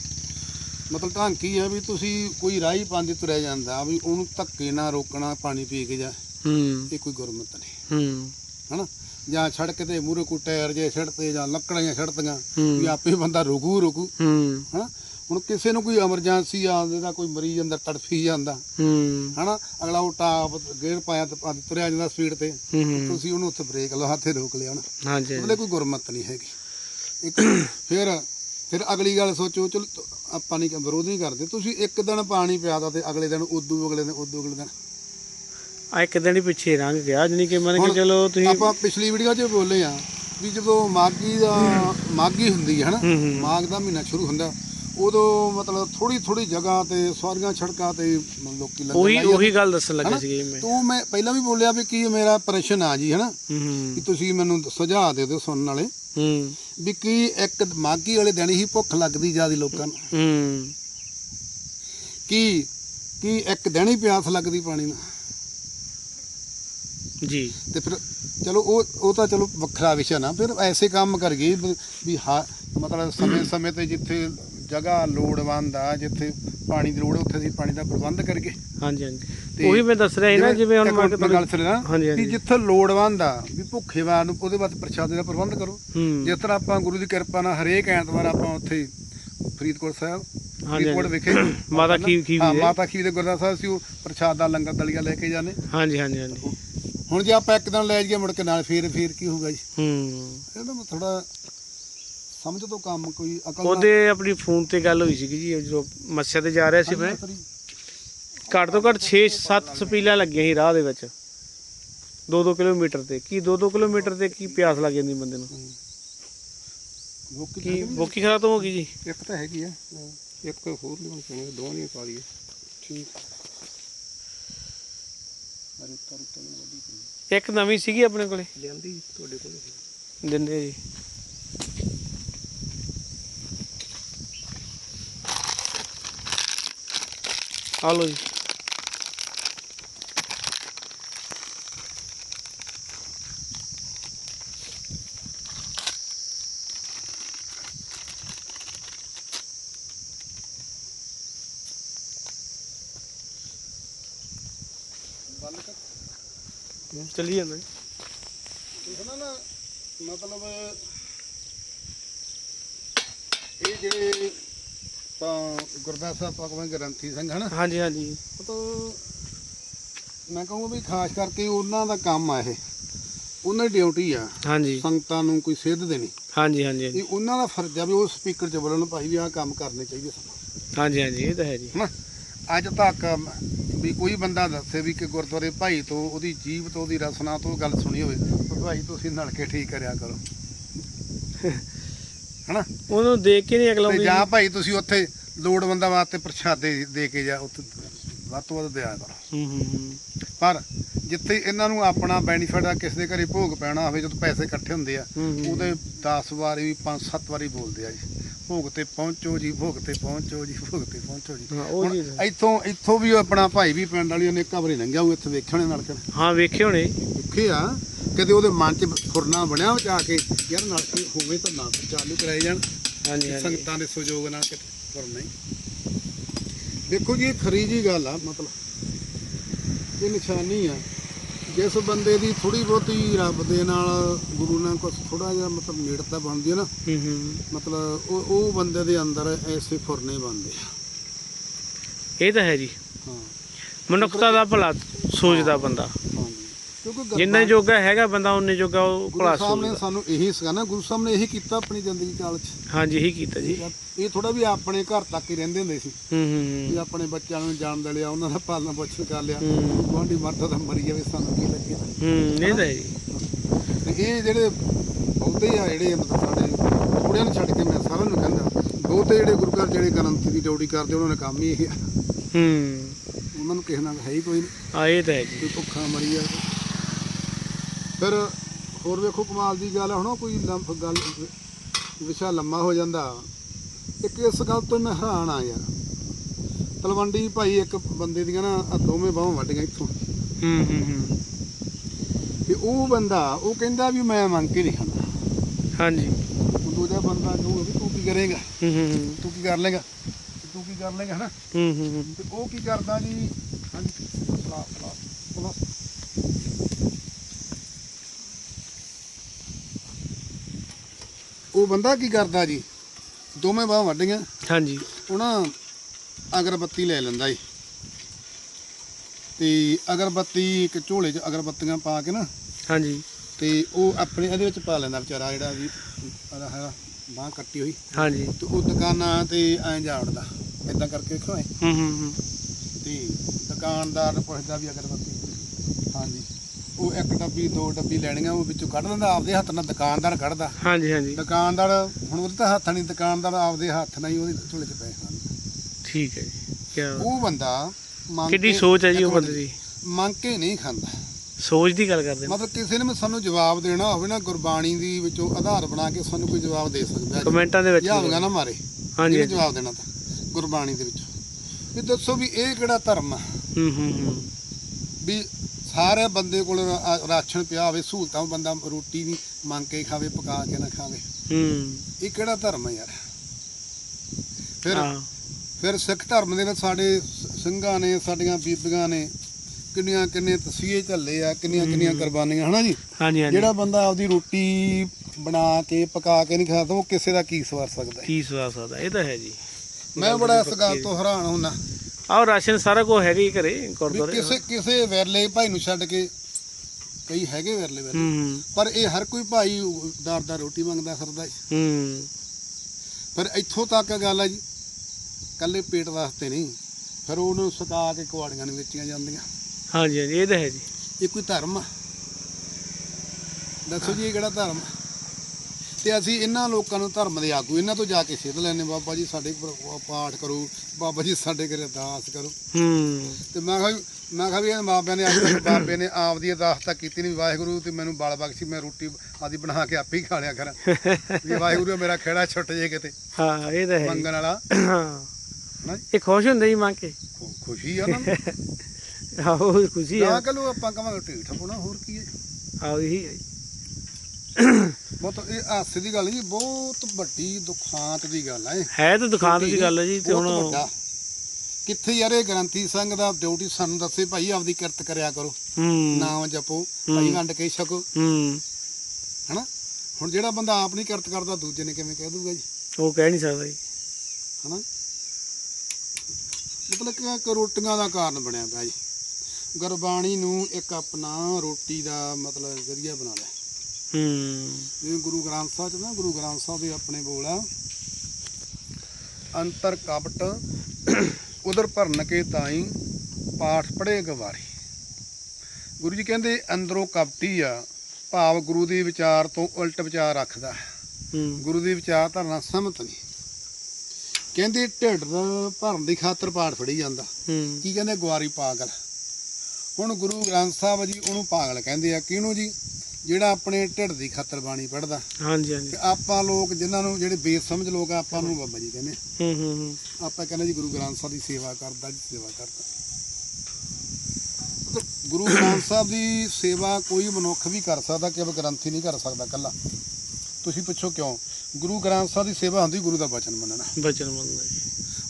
ਮਤਲਬ ਢੰਗ ਕੀ ਹੈ ਵੀ ਤੁਸੀਂ ਕੋਈ ਰਾਹੀ ਪਾਉਂਦੇ ਤੁਰਿਆ ਜਾਂਦਾ ਵੀ ਉਹਨੂੰ ਧੱਕੇ ਨਾਲ ਰੋਕਣਾ ਪਾਣੀ ਪੀ ਕੇ ਜਾ। ਹੂੰ। ਇਹ ਕੋਈ ਗੁਰਮਤ ਨਹੀਂ। ਹੂੰ। ਹਨਾ? ਜਾਂ ਸੜਕ ਤੇ ਮੂਰੇ ਕੋਈ ਟਾਇਰ ਜੇ ਛੜਤੇ ਜਾਂ ਲੱਕੜਾਂ ਜਾਂ ਛੜਤੀਆਂ ਵੀ ਆਪੇ ਬੰਦਾ ਰੁਕੂ ਰੁਕੂ। ਹੂੰ। ਹਨਾ? ਹੁਣ ਕਿਸੇ ਨੂੰ ਕੋਈ ਐਮਰਜੈਂਸੀ ਆ ਜਿਹਦਾ ਕੋਈ ਮਰੀਜ਼ ਅੰਦਰ ਤੜਫੀ ਜਾਂਦਾ। ਹੂੰ। ਹਨਾ? ਅਗਲਾ ਉਹ ਟਾਪ ਗੇਅਰ ਪਾਇਆ ਤੇ ਪਾ- ਤੁਰਿਆ ਜਾਂਦਾ ਸਪੀਡ ਤੇ। ਤੁਸੀਂ ਉਹਨੂੰ ਉੱਥੇ ਬ੍ਰੇਕ ਲਾ ਹੱਥੇ ਰੋਕ ਲਿਆ ਨਾ ਹਾਂਜੀ। ਉਹਦੇ ਕੋਈ ਗੁਰਮਤ ਨਹੀਂ ਹੈਗੀ। ਇੱਕ ਫਿਰ ਫਿਰ ਅਗਲੀ ਗੱਲ ਸੋਚੋ ਚਲੋ ਆਪਾਂ ਨਹੀਂ ਵਿਰੋਧ ਨਹੀਂ ਕਰਦੇ। ਤੁਸੀਂ ਇੱਕ ਦਿਨ ਪਾਣੀ ਪਿਆਦਾ ਤੇ ਅਗਲੇ ਦਿਨ ਉਦੋਂ ਅਗਲੇ ਦਿਨ ਉਦੋਂ ਅਗਲੇ ਦਿਨ। ਆ ਇੱਕ ਦਿਨ ਹੀ ਪਿੱਛੇ ਲੰਘ ਗਿਆ ਜਾਨੀ ਕਿ ਮੰਨ ਕੇ ਚਲੋ ਤੁਸੀਂ ਆਪਾਂ ਪਿਛਲੀ ਵੀਡੀਓ 'ਚ ਬੋਲੇ ਆ ਵੀ ਜਦੋਂ ਮਾਗੀ ਦਾ ਮਾਗੀ ਹੁੰਦੀ ਹੈ ਹਨਾ। ਮਾਘ ਦਾ ਮਹੀਨਾ ਸ਼ੁਰੂ ਹੁੰਦਾ। ਉਦੋਂ ਮਤਲਬ ਥੋੜੀ ਥੋੜੀ ਜਗ੍ਹਾ ਤੇ ਸਾਰੀਆਂ ਸੜਕਾਂ ਤੇ ਲੋਕੀ ਲੰਗਰ ਉਹੀ ਲਾਈ। ਉਹੀ ਗੱਲ ਦੱਸਣ ਲੱਗੇ ਹਨਾ? ਸੀਗੇ ਜੀ ਮੈਂ। ਤੂੰ ਮੈਂ ਪਹਿਲਾਂ ਵੀ ਬੋਲਿਆ ਵੀ ਕੀ ਮੇਰਾ ਪ੍ਰਸ਼ਨ ਆ ਜੀ ਹਨਾ? ਹੂੰ ਹੂੰ। ਕਿ ਤੁਸੀਂ ਮੈਨੂੰ ਸੁਝਾਅ ਦੇ ਦਿਓ ਸੁਣਨ ਵਾਲੇ। ਹੂੰ। ਵੀ ਕੀ ਇੱਕ ਮਾਗੀ ਵਾਲੇ ਦਿਨ ਹੀ ਭੁੱਖ ਲੱਗਦੀ ਜਿਆਦੀ ਲੋਕਾਂ ਨੂੰ? ਹੂੰ। ਕੀ ਕੀ ਇੱਕ ਦਿਨ ਹੀ ਪਿਆਸ ਲੱਗਦੀ ਪਾਣੀ ਨਾਲ? ਜੀ। ਤੇ ਫਿਰ ਚਲੋ ਉਹ ਉਹ ਤਾਂ ਚਲੋ ਵੱਖਰਾ ਵਿਸ਼ਾ ਨਾ। ਫਿਰ ਐਸੇ ਕੰਮ ਕਰੀਏ ਵੀ- ਵੀ ਹਾ ਮਤਲਬ ਸਮੇਂ ਸਮੇਂ ਤੇ ਜਿੱਥੇ ਜਗ੍ਹਾ ਲੋੜਵੰਦ ਆ ਜਿੱਥੇ ਪਾਣੀ ਦੀ ਲੋੜ ਹੈ, ਉੱਥੇ ਅਸੀਂ ਪਾਣੀ ਦਾ ਪ੍ਰਬੰਧ ਕਰੀਏ ਹਾਂਜੀ ਹਾਂਜੀ। ਉਹੀ ਮੈਂ ਦੱਸ ਰਿਹਾ ਸੀ ਨਾ ਜਿਵੇਂ ਹੁਣ ਮੈਂ ਗੱਲ ਸੁਣ ਹਾਂਜੀ, ਵੀ। ਜਿੱਥੇ ਲੋੜਵੰਦ ਆ ਵੀ ਭੁੱਖੇ ਵਾਰ ਨੂੰ ਉਹਦੇ ਵਾਸਤੇ ਪ੍ਰਸ਼ਾਦੇ ਦਾ ਪ੍ਰਬੰਧ ਕਰੋ। ਜਿਸ ਤਰ੍ਹਾਂ ਆਪਾਂ ਗੁਰੂ ਦੀ ਕਿਰਪਾ ਨਾਲ ਹਰੇਕ ਐਤਵਾਰ ਆਪਾਂ ਉੱਥੇ ਫਰੀਦਕੋਟ ਸਾਹਿਬ ਫਰੀਦਕੋਟ ਵਿਖੇ ਮਾਤਾ ਖੀਵ ਖੀਵ ਹਾਂ। ਮਾਤਾ ਖੀਵ ਦੇ ਗੁਰਦੁਆਰਾ ਸਾਹਿਬ ਸੀ ਉਹ ਪ੍ਰਸ਼ਾਦ ਦਾ ਲੰਗਰ ਦਲੀਆ ਲੈ ਕੇ ਜਾਂਦੇ। ਹਾਂਜੀ ਹਾਂਜੀ ਹਾਂਜੀ। ਹੁਣ ਜੇ ਆਪਾਂ ਇੱਕ ਦਿਨ ਲੈ ਜਾਈਏ ਮੁੜ ਕੇ ਨਾਲ ਫੇਰ ਫੇਰ ਕੀ ਹੋਊਗਾ ਜੀ? ਹੂੰ। ਇਹਦਾ ਮੈਂ ਥੋੜਾ ਸਮਝ ਤੋਂ ਕੰਮ ਕੋਈ ਅਕਲ ਨਾਲ- ਉਹਦੇ ਆਪਣੀ ਫੋਨ ਤੇ ਗੱਲ ਹੋਈ ਸੀਗੀ ਜੀ ਜਦੋਂ ਮੱਸਿਆ ਤੇ ਜਾ ਰਿਹਾ ਸੀ ਮੈਂ। ਘੱਟ ਤੋਂ ਘੱਟ 6-7 ਸਪੀਲਾਂ ਲੱਗੀਆਂ ਸੀ ਰਾਹ ਦੇ ਵਿੱਚ। 2-2 ਕਿਲੋਮੀਟਰ ਤੇ। ਕੀ 2-2 ਕਿਲੋਮੀਟਰ ਤੇ ਕੀ ਪਿਆਸ ਲੱਗ ਜਾਂਦੀ ਬੰਦੇ ਨੂੰ? ਕੀ ਬੋਕੀ ਖਰਾਬ ਹੋ ਗਈ ਜੀ? ਇੱਕ ਤਾਂ ਹੈਗੀ ਆ। ਇੱਕ ਹੋਰ ਲਿਆਉਣੀ ਪੈਣੀ ਆ, ਦੋ ਨਹੀਂ ਪਾ ਲਈਏ ਠੀਕ। ਇੱਕ ਨਵੀਂ ਸੀਗੀ ਆਪਣੇ ਕੋਲੇ? ਲਿਆਂਦੀ ਤੁਹਾਡੇ ਕੋਲ। ਦਿੰਦੇ ਜੀ। ਆ ਲਓ ਜੀ ਚਲੀ ਜਾਂਦਾ ਜੀ। ਦੇਖਣਾ ਨਾ ਮਤਲਬ ਇਹ ਜਿਹੜੇ ਤਾਂ ਗੁਰਦਾਸ ਸਾਹਿਬ ਭਗਵਾਨ ਗ੍ਰੰਥੀ ਸਿੰਘ ਹਨ? ਹਾਂਜੀ ਹਾਂਜੀ। ਮਤਲਬ ਮੈਂ ਕਹੂੰਗਾ ਵੀ ਖਾਸ ਕਰਕੇ ਉਹਨਾਂ ਦਾ ਕੰਮ ਆ ਇਹ। ਉਹਨਾਂ ਦੀ ਡਿਊਟੀ ਆ। ਹਾਂਜੀ। ਸੰਗਤਾਂ ਨੂੰ ਕੋਈ ਸੇਧ ਦੇਣੀ। ਹਾਂਜੀ ਹਾਂਜੀ ਇਹ ਉਹਨਾਂ ਦਾ ਫਰਜ਼ ਆ ਵੀ ਉਹ ਸਪੀਕਰ 'ਚ ਬੋਲਣ ਭਾਈ ਵੀ ਆਹ ਕੰਮ ਕਰਨੇ ਚਾਹੀਦੇ ਸਾਨੂੰ। ਹਾਂਜੀ ਹਾਂਜੀ ਇਹ ਤਾਂ ਹੈ ਜੀ। ਅੱਜ ਤੱਕ ਵੀ ਕੋਈ ਬੰਦਾ ਦੱਸੇ ਵੀ ਕਿ ਗੁਰਦੁਆਰੇ ਭਾਈ ਤੋਂ ਉਹਦੀ ਜੀਵ ਤੋਂ ਉਹਦੀ ਰਸਨਾ ਤੋਂ ਗੱਲ ਸੁਣੀ ਹੋਵੇ ਭਾਈ ਤੁਸੀਂ ਨਲਕੇ ਠੀਕ ਕਰਿਆ ਕਰੋ। ਹਨਾ? ਉਹਨੂੰ ਦੇਖ ਕੇ ਨਹੀਂ ਅਗਲਾ ਤੇ ਜਾਂ ਭਾਈ ਤੁਸੀਂ ਉੱਥੇ ਲੋੜਵੰਦਾਂ ਵਾਸਤੇ ਪ੍ਰਸ਼ਾਦੇ ਦੇ ਕੇ ਜਾ ਉੱਥੇ ਵੱਧ ਤੋਂ ਵੱਧ ਦਿਆ ਕਰੋ। ਹੂੰ ਹੂੰ ਹੂੰ। ਪਰ ਜਿੱਥੇ ਇਹਨਾਂ ਨੂੰ ਆਪਣਾ ਬੈਨੀਫਿਟ ਆ ਕਿਸੇ ਦੇ ਘਰੇ ਭੋਗ ਪੈਣਾ ਹੋਵੇ ਜਦੋਂ ਪੈਸੇ ਇਕੱਠੇ ਹੁੰਦੇ ਆ ਹੂੰ, ਹੂੰ। ਉਹਦੇ 10 ਵਾਰੀ 5-7 ਵਾਰੀ ਬੋਲਦੇ ਆ ਜੀ ਭੋਗ ਤੇ ਪਹੁੰਚੋ ਜੀ ਭੋਗ ਤੇ ਪਹੁੰਚੋ ਜੀ ਭੋਗ ਤੇ ਪਹੁੰਚੋ ਜੀ। ਹਾਂ, ਉਹ ਹੁਣ। ਇੱਥੋਂ ਇੱਥੋਂ ਵੀ ਆਪਣਾ ਭਾਈ ਵੀ ਪਿੰਡ ਵਾਲੀ ਉਹਨੇ ਕਬਰੇ ਲੰਘਿਆ ਉਹ ਇੱਥੇ ਵੇਖਿਆ ਹੋਣੇ ਨਾਲ ਕਿ ਹਾਂ ਵੇਖੇ ਹੋਣੇ। ਦੁੱਖੇ ਆ। ਕਦੇ ਉਹਦੇ ਮਨ 'ਚ ਫੁਰਨਾ ਬਣਿਆ ਵਿਚਾ ਕੇ ਯਾਰ ਨਾਲ ਕੀ ਹੋਵੇ ਤਾਂ ਨਾ ਚਾਲੂ ਕਰਾਏ ਜਾਣ। ਹਾਂਜੀ ਸੰਗਤਾਂ ਦੇ ਸਹਿਯੋਗ ਨਾਲ ਕਿਤੇ ਪਰ ਨਹੀਂ ਦੇਖੋ ਜੀ ਇਹ ਖਰੀ ਜੀ ਗੱਲ ਆ ਮਤਲਬ ਇਹ ਨਿਸ਼ਾਨੀ ਆ। ਜਿਸ ਬੰਦੇ ਦੀ ਥੋੜੀ ਬਹੁਤੀ ਰੱਬ ਦੇ ਨਾਲ ਗੁਰੂ ਨਾਲ ਕੁਝ ਥੋੜਾ ਜਿਹਾ ਮਤਲਬ ਨੇੜਤਾ ਬਣਦੀ ਹੈ ਨਾ ਹੂੰ ਹੂੰ। ਮਤਲਬ ਉਹ ਉਹ ਬੰਦੇ ਦੇ ਅੰਦਰ ਐਸੇ ਫੁਰਨੇ ਬਣਦੇ ਆ। ਇਹ ਤਾਂ ਹੈ ਜੀ। ਹਾਂ। ਮਨੁੱਖਤਾ ਦਾ ਭਲਾ ਸੋਚਦਾ ਬੰਦਾ। ਕਿਉਂਕਿ ਜਿੰਨਾ ਜੋਗਾ ਹੈਗਾ ਬੰਦਾ ਉਹਨੇ ਜੋਗਾ ਉਹ ਗੁਰੂ ਭਲਾ ਸਾਹਿਬ ਨੇ ਸੋਚਦਾ ਸਾਨੂੰ ਇਹੀ ਸਿਖਾਣਾ ਗੁਰੂ ਸਾਹਿਬ ਨੇ ਇਹੀ ਕੀਤਾ ਆਪਣੀ ਜ਼ਿੰਦਗੀ ਕਾਲ 'ਚ। ਹਾਂਜੀ ਇਹੀ ਕੀਤਾ ਜੀ। ਇਹ ਥੋੜਾ ਵੀ ਆਪਣੇ ਘਰ ਤੱਕ ਹੀ ਰਹਿੰਦੇ ਹੁੰਦੇ ਸੀ। ਹੂੰ ਵੀ ਹੂੰ। ਆਪਣੇ ਬੱਚਿਆਂ ਨੂੰ ਜਾਣ ਦੇ ਲਿਆ ਉਹਨਾਂ ਦਾ ਪਾਲਣਾ ਪੋਸ਼ਣ ਕਰ ਲਿਆ। ਹੂੰ। ਗੁਆਂਢੀ ਮਰਦਾ ਤਾਂ ਮਰੀ ਜਾਵੇ ਸਾਨੂੰ ਕੀ ਲੱਗੇ? ਹੂੰ ਇਹ ਤਾਂ ਹੈ ਜੀ। ਤੇ ਇਹ ਜਿਹੜੇ ਬਹੁਤੇ ਆ ਜਿਹੜੇ ਮਤਲਬ ਸਾਡੇ ਥੋੜਿਆਂ ਨੂੰ ਛੱਡ ਕੇ ਮੈਂ ਸਾਰਿਆਂ ਨੂੰ ਕਹਿੰਦਾ ਬਹੁਤੇ ਜਿਹੜੇ ਗੁਰੂ ਘਰ ਜਿਹੜੇ ਗ੍ਰੰਥੀ ਦੀ ਡਿਊਟੀ ਕਰਦੇ ਉਹਨਾਂ ਨੇ ਕੰਮ ਹੀ ਇਹ ਆ। ਹੂੰ। ਉਹਨਾਂ ਨੂੰ ਕਿਸੇ ਨਾਲ ਹੈ ਹੀ ਕੋਈ ਨਹੀਂ। ਆ ਇਹ ਤਾਂ ਹੈ ਜੀ। ਕੋਈ ਭੁੱਖਾ ਮਰੀ ਜਾ ਫਿਰ ਹੋਰ ਵੇਖੋ ਕਮਾਲ ਦੀ ਗੱਲ ਹੁਣ ਕੋਈ ਲੰਫ ਗੱਲ ਵਿਸ਼ਾ ਲੰਮਾ ਹੋ ਜਾਂਦਾ। ਇੱਕ ਇਸ ਗੱਲ ਤੋਂ ਮੈਂ ਹੈਰਾਨ ਆ ਯਾਰ। ਤਲਵੰਡੀ ਭਾਈ ਇੱਕ ਬੰਦੇ ਦੀਆਂ ਨਾ ਆਹ ਦੋਵੇਂ ਬਾਹਾਂ ਵੱਡ ਗਈਆਂ ਇੱਥੋਂ। ਹੂੰ ਹੂੰ ਹੂੰ। ਤੇ ਉਹ ਬੰਦਾ ਉਹ ਕਹਿੰਦਾ ਵੀ ਮੈਂ ਮੰਗ ਕੇ ਨਹੀਂ ਖਾਂਦਾ। ਹਾਂਜੀ। ਹੁਣ ਦੂਜਾ ਬੰਦਾ ਕਹੂਗਾ ਵੀ ਤੂੰ ਕੀ ਕਰੇਗਾ? ਹੂੰ ਹੂੰ ਹੂੰ। ਤੂੰ ਕੀ ਕਰ ਲੇਗਾ? ਤੂੰ ਕੀ ਕਰ ਲੇਗਾ ਹਨਾ? ਹੂੰ ਹੂੰ ਹੂੰ। ਤੇ ਉਹ ਕੀ ਕਰਦਾ ਜੀ? ਹਾਂਜੀ। ਸਲਾਹ ਸਲਾਹ। ਉਹ ਬੰਦਾ ਕੀ ਕਰਦਾ ਜੀ? ਦੋਵੇਂ ਬਾਹਾਂ ਵੱਡੀਆਂ ਹਾਂਜੀ। ਉਹ ਨਾ ਅਗਰਬੱਤੀ ਲੈ ਲੈਂਦਾ ਏ ਤੇ ਅਗਰਬੱਤੀ ਇੱਕ ਝੋਲੇ 'ਚ ਅਗਰਬੱਤੀਆਂ ਪਾ ਕੇ ਨਾ ਹਾਂਜੀ। ਤੇ ਉਹ ਆਪਣੇ ਇਹਦੇ ਵਿੱਚ ਪਾ ਲੈਂਦਾ ਵਿਚਾਰਾ ਜਿਹੜਾ ਵੀ ਹੈਗਾ ਬਾਹ ਕੱਟੀ ਹੋਈ। ਹਾਂਜੀ। ਤੇ ਉਹ ਦੁਕਾਨਾਂ ਤੇ ਐਂ ਜਾ ਉੜਦਾ ਇਦਾਂ ਕਰਕੇ ਵੇਖੋ ਐਂ। ਹੂੰ ਹੂੰ ਹੂੰ। ਤੇ ਦੁਕਾਨਦਾਰ ਨੂੰ ਪੁੱਛਦਾ ਵੀ ਅਗਰਬੱਤੀ। ਹਾਂਜੀ। ਉਹ ਇੱਕ ਡੱਬੀ ਦੋ ਡੱਬੀ ਲੈਣੀਆਂ ਉਹ ਵਿੱਚੋਂ ਕੱਢ ਲੈਂਦਾ ਆਪਦੇ ਹੱਥ ਨਾਲ ਦੁਕਾਨਦਾਰ ਕੱਢਦਾ। ਹਾਂਜੀ ਹਾਂਜੀ। ਦੁਕਾਨਦਾਰ ਹੁਣ ਉਹਦੇ ਤਾਂ ਹੱਥ ਨਹੀਂ ਦੁਕਾਨਦਾਰ ਆਪਦੇ ਹੱਥ ਨਾਲ ਹੀ ਉਹਦੇ ਝੋਲੇ 'ਚ ਪੈਸੇ ਖਾਂਦਾ ਠੀਕ ਹੈ ਜੀ ਕਿਆ ਉਹ ਬੰਦਾ ਮੰਗ ਕਿੱਡੀ ਕੇ- ਸੋਚ ਹੈ ਜੀ ਉਹ ਬੰਦੇ ਦੀ। ਮੰਗ ਕੇ ਨਹੀਂ ਖਾਂਦਾ। ਸੋਚ ਦੀ ਗੱਲ ਕਰਦੇ ਨੇ। ਮਤਲਬ ਕਿਸੇ ਨੇ ਸਾਨੂੰ ਜਵਾਬ ਦੇਣਾ ਹੋਵੇ ਨਾ ਗੁਰਬਾਣੀ ਦੀ ਵਿੱਚੋਂ ਆਧਾਰ ਬਣਾ ਕੇ ਸਾਨੂੰ ਕੋਈ ਜਵਾਬ ਦੇ ਸਕਦਾ ਹੈ। ਕਮੈਂਟਾਂ ਦੇ ਵਿੱਚ ਯਾਵਗਾ ਨਾ ਮਾਰੇ। ਹਾਂਜੀ ਇਹਨੇ ਜਵਾਬ ਦੇਣਾ ਤਾਂ? ਗੁਰਬਾਣੀ ਦੇ ਵਿੱਚ। ਵੀ ਦੱਸੋ ਵੀ ਇਹ ਕਿਹੜਾ ਧਰਮ ਆ ਹੂੰ ਹੂੰ ਹੂੰ। ਵੀ ਸਾਰੇ ਬੰਦੇ ਕੋਲ ਰਾ- ਰਾਸ਼ਨ ਪਿਆ ਹੋਵੇ ਸਹੂਲਤਾਂ ਬੰਦਾ ਰੋਟੀ ਵੀ ਮੰਗ ਕੇ ਖਾਵੇ ਪਕਾ ਕੇ ਨਾ ਖਾਵੇ। ਹੂੰ। ਇਹ ਕਿਹੜਾ ਧਰਮ ਹੈ ਯਾਰ? ਫਿਰ ਹਾਂ। ਫਿਰ ਸਿੱਖ ਧਰਮ ਦੇ ਵਿੱਚ ਸਾਡੇ ਸ- ਸਿੰਘਾਂ ਨੇ ਸਾਡੀਆਂ ਬੀਬੀਆਂ ਨੇ ਕਿੰਨੀਆਂ ਕਿੰਨੇ ਤਸਵੀਰ ਝੱਲੇ ਆ ਕਿੰਨੀਆਂ ਕਿੰਨੀਆਂ ਕੁਰਬਾਨੀਆਂ ਹਨਾ ਜੀ? ਹਾਂਜੀ ਹਾਂਜੀ। ਜਿਹੜਾ ਬੰਦਾ ਆਪਦੀ ਰੋਟੀ ਬਣਾ ਕੇ ਪਕਾ ਕੇ ਨਹੀਂ ਖਾਦਾ ਉਹ ਕਿਸੇ ਦਾ ਕੀ ਸਵਾਰ ਸਕਦਾ ਹੈ? ਕੀ ਸਵਾਸ ਆਦਾ ਇਹ ਤਾਂ ਹੈ ਜੀ। ਮੈਂ ਬੜਾ ਇਸ ਗੱਲ ਤੋਂ ਹੈਰਾਨ ਹੁੰਦਾ ਆਹ ਰਾਸ਼ਨ ਸਾਰਾ ਕੁਝ ਹੈਗਾ ਹੀ ਘਰੇ ਵੀ ਗੁਰਦੁਆਰੇ ਕਿਸੇ ਕਿਸੇ ਵਿਰਲੇ ਭਾਈ ਨੂੰ ਛੱਡ ਕੇ ਕਈ ਹੈਗੇ ਵਿਰਲੇ ਵਿਰਲੇ। ਹੂੰ। ਪਰ ਇਹ ਹਰ ਕੋਈ ਭਾਈ ਦਾਰ ਦਾ ਰੋਟੀ ਮੰਗਦਾ ਫਿਰਦਾ ਹੈ। ਹੂੰ। ਪਰ ਇੱਥੋਂ ਤੱਕ ਗੱਲ ਹੈ ਜੀ ਕੱਲੇ ਪੇਟ ਵਾਸਤੇ ਨਹੀਂ। ਫਿਰ ਉਹਨੂੰ ਸੁਕਾ ਕੇ ਕੁਆੜੀਆਂ ਨੂੰ ਵੇਚੀਆਂ ਜਾਂਦੀਆਂ। ਹਾਂਜੀ ਹਾਂਜੀ ਇਹ ਤਾਂ ਹੈ ਜੀ। ਇਹ ਕੋਈ ਧਰਮ ਆ। ਦੱਸੋ ਜੀ ਇਹ ਕਿਹੜਾ ਧਰਮ ਆ? ਤੇ ਅਸੀਂ ਇਹਨਾਂ ਲੋਕਾਂ ਨੂੰ ਧਰਮ ਦੇ ਆਗੂ ਇਹਨਾਂ ਤੋਂ ਜਾ ਕੇ ਸਿੱਧ ਲੈਣੇ ਬਾਬਾ ਜੀ ਸਾਡੇ ਪਰ- ਪਾਠ ਕਰੋ ਬਾਬਾ ਜੀ ਸਾਡੇ ਘਰੇ ਅਰਦਾਸ ਕਰੋ। ਹੂੰ। ਤੇ ਮੈਂ ਕਿਹਾ ਵੀ- ਮੈਂ ਕਿਹਾ ਵੀ ਇਹ ਬਾਬਿਆਂ ਨੇ ਤੱਕ ਬਾਬੇ ਨੇ ਆਪ ਦੀ ਅਰਦਾਸ ਤਾਂ ਕੀਤੀ ਨਹੀਂ ਵਾਹਿਗੁਰੂ ਤੇ ਮੈਨੂੰ ਬਲ ਬਖਸ਼ੀ ਮੈਂ ਰੋਟੀ ਆਦੀ ਬਣਾ ਕੇ ਆਪੇ ਹੀ ਖਾ ਲਿਆ ਕਰਾਂ। ਵੀ ਵਾਹਿਗੁਰੂ ਮੇਰਾ ਖੇੜਾ ਛੁੱਟ ਜੇ ਕਿਤੇ। ਹਾਂ ਇਹ ਤਾਂ ਹੈ। ਮੰਗਣ ਵਾਲਾ। ਹਾਂ। ਜੀ? ਇਹ ਖੁਸ਼ ਹੁੰਦੇ ਜੀ ਮੰਗ ਕੇ? ਖੁ- ਖੁਸ਼ੀ ਆ ਨੂੰ। ਆਹੋ ਖੁਸ਼ੀ ਨਾ ਆ ਕਹਲੋ ਆਪਾਂ ਕਹਾਂਗੇ ਢੀਠ ਹੋਣਾ ਹੋਰ ਕੀ ਹੈ ਆਹੋ ਇਹੀ ਹੈ ਜੀ। ਬਹੁਤ ਇਹ ਹਾਸੇ ਦੀ ਗੱਲ ਨਹੀਂ ਬਹੁਤ ਵੱਡੀ ਦੁਖਾਂਤ ਦੀ ਗੱਲ ਹੈ ਹੈ ਤਾਂ ਦੁਕਾਨ ਦੀ ਗੱਲ ਹੈ ਜੀ ਤੇ ਬਹੁਤ ਹੁਣ ਵੱਡਾ। ਕਿੱਥੇ ਯਾਰ ਇਹ ਗ੍ਰੰਥੀ ਸਿੰਘ ਦਾ ਡਿਊਟੀ ਸਾਨੂੰ ਦੱਸੇ ਭਾਈ ਆਪਦੀ ਕਿਰਤ ਕਰਿਆ ਕਰੋ। ਹੂੰ। ਨਾਮ ਜਪੋ ਭਾਈ ਵੰਡ ਕੇ ਛਕੋ। ਹੂੰ। ਹਨਾ? ਹੁਣ ਜਿਹੜਾ ਬੰਦਾ ਆਪ ਨਹੀਂ ਕਿਰਤ ਕਰਦਾ ਦੂਜੇ ਨੇ ਕਿਵੇਂ ਕਹਿ ਦੂਗਾ ਜੀ? ਉਹ ਕਹਿ ਨਹੀਂ ਸਕਦਾ ਜੀ। ਹਨਾ? ਮਤਲਬ ਕਿ ਇੱਕ ਰੋਟੀਆਂ ਦਾ ਕਾਰਨ ਬਣਿਆ ਪਿਆ ਜੀ। ਗੁਰਬਾਣੀ ਨੂੰ ਇੱਕ ਆਪਣਾ ਰੋਟੀ ਦਾ ਮਤਲਬ ਜ਼ਰੀਆ ਬਣਾ ਲਿਆ। ਹੂੰ। ਜਿਵੇਂ ਗੁਰੂ ਗ੍ਰੰਥ ਸਾਹਿਬ ਚ ਨਾ ਗੁਰੂ ਗ੍ਰੰਥ ਸਾਹਿਬ ਦੇ ਆਪਣੇ ਬੋਲ ਆ। ਅੰਤਰ ਕਪਟ ਉਧਰ ਭਰਨ ਕੇ ਤਾਈ ਪਾਠ ਪੜੇ ਗਵਾਰੀ। ਗੁਰੂ ਜੀ ਕਹਿੰਦੇ ਅੰਦਰੋਂ ਕਪਟੀ ਆ ਭਾਵ ਗੁਰੂ ਦੇ ਵਿਚਾਰ ਤੋਂ ਉਲਟ ਵਿਚਾਰ ਰੱਖਦਾ ਗੁਰੂ ਦੀ ਵਿਚਾਰ ਧਾਰਨਾ ਸਮਤ ਨਹੀਂ। ਕਹਿੰਦੇ ਢਿੱਡ ਭਰਨ ਦੀ ਖਾਤਰ ਪਾਠ ਫੜੀ ਜਾਂਦਾ। ਹੂੰ। ਕੀ ਕਹਿੰਦੇ ਗਵਾਰੀ ਪਾਗਲ। ਹੁਣ ਗੁਰੂ ਗ੍ਰੰਥ ਸਾਹਿਬ ਜੀ ਉਹਨੂੰ ਪਾਗਲ ਕਹਿੰਦੇ ਆ। ਕਿਹਨੂੰ ਜੀ? ਜਿਹੜਾ ਆਪਣੇ ਢਿੱਡ ਦੀ ਖਾਤਰ ਬਾਣੀ ਪੜਦਾ ਹਾਂਜੀ ਹਾਂਜੀ। ਤੇ ਆਪਾਂ ਲੋਕ ਜਿਨ੍ਹਾਂ ਨੂੰ ਜਿਹੜੇ ਬੇਸਮਝ ਲੋਕ ਆ ਆਪਾਂ ਨੂੰ ਬਾਬਾ ਜੀ ਕਹਿੰਦੇ ਹੂੰ ਹੂੰ ਹੂੰ। ਆਪਾਂ ਕਹਿੰਦੇ ਜੀ ਗੁਰੂ ਗ੍ਰੰਥ ਸਾਹਿਬ ਦੀ ਸੇਵਾ ਕਰਦਾ ਜੀ ਸੇਵਾ ਕਰਦਾ। ਗੁਰੂ ਗ੍ਰੰਥ ਸਾਹਿਬ ਦੀ ਸੇਵਾ ਕੋਈ ਮਨੁੱਖ ਵੀ ਕਰ ਸਕਦਾ ਕਿ ਗ੍ਰੰਥੀ ਨਹੀਂ ਕਰ ਸਕਦਾ ਕੱਲਾ ਤੁਸੀਂ ਪੁੱਛੋ ਕਿਉਂ? ਗੁਰੂ ਗ੍ਰੰਥ ਸਾਹਿਬ ਦੀ ਸੇਵਾ ਹੁੰਦੀ ਗੁਰੂ ਦਾ ਬਚਨ ਮੰਨਣਾ। ਬਚਨ ਮੰਨਦਾ ਜੀ।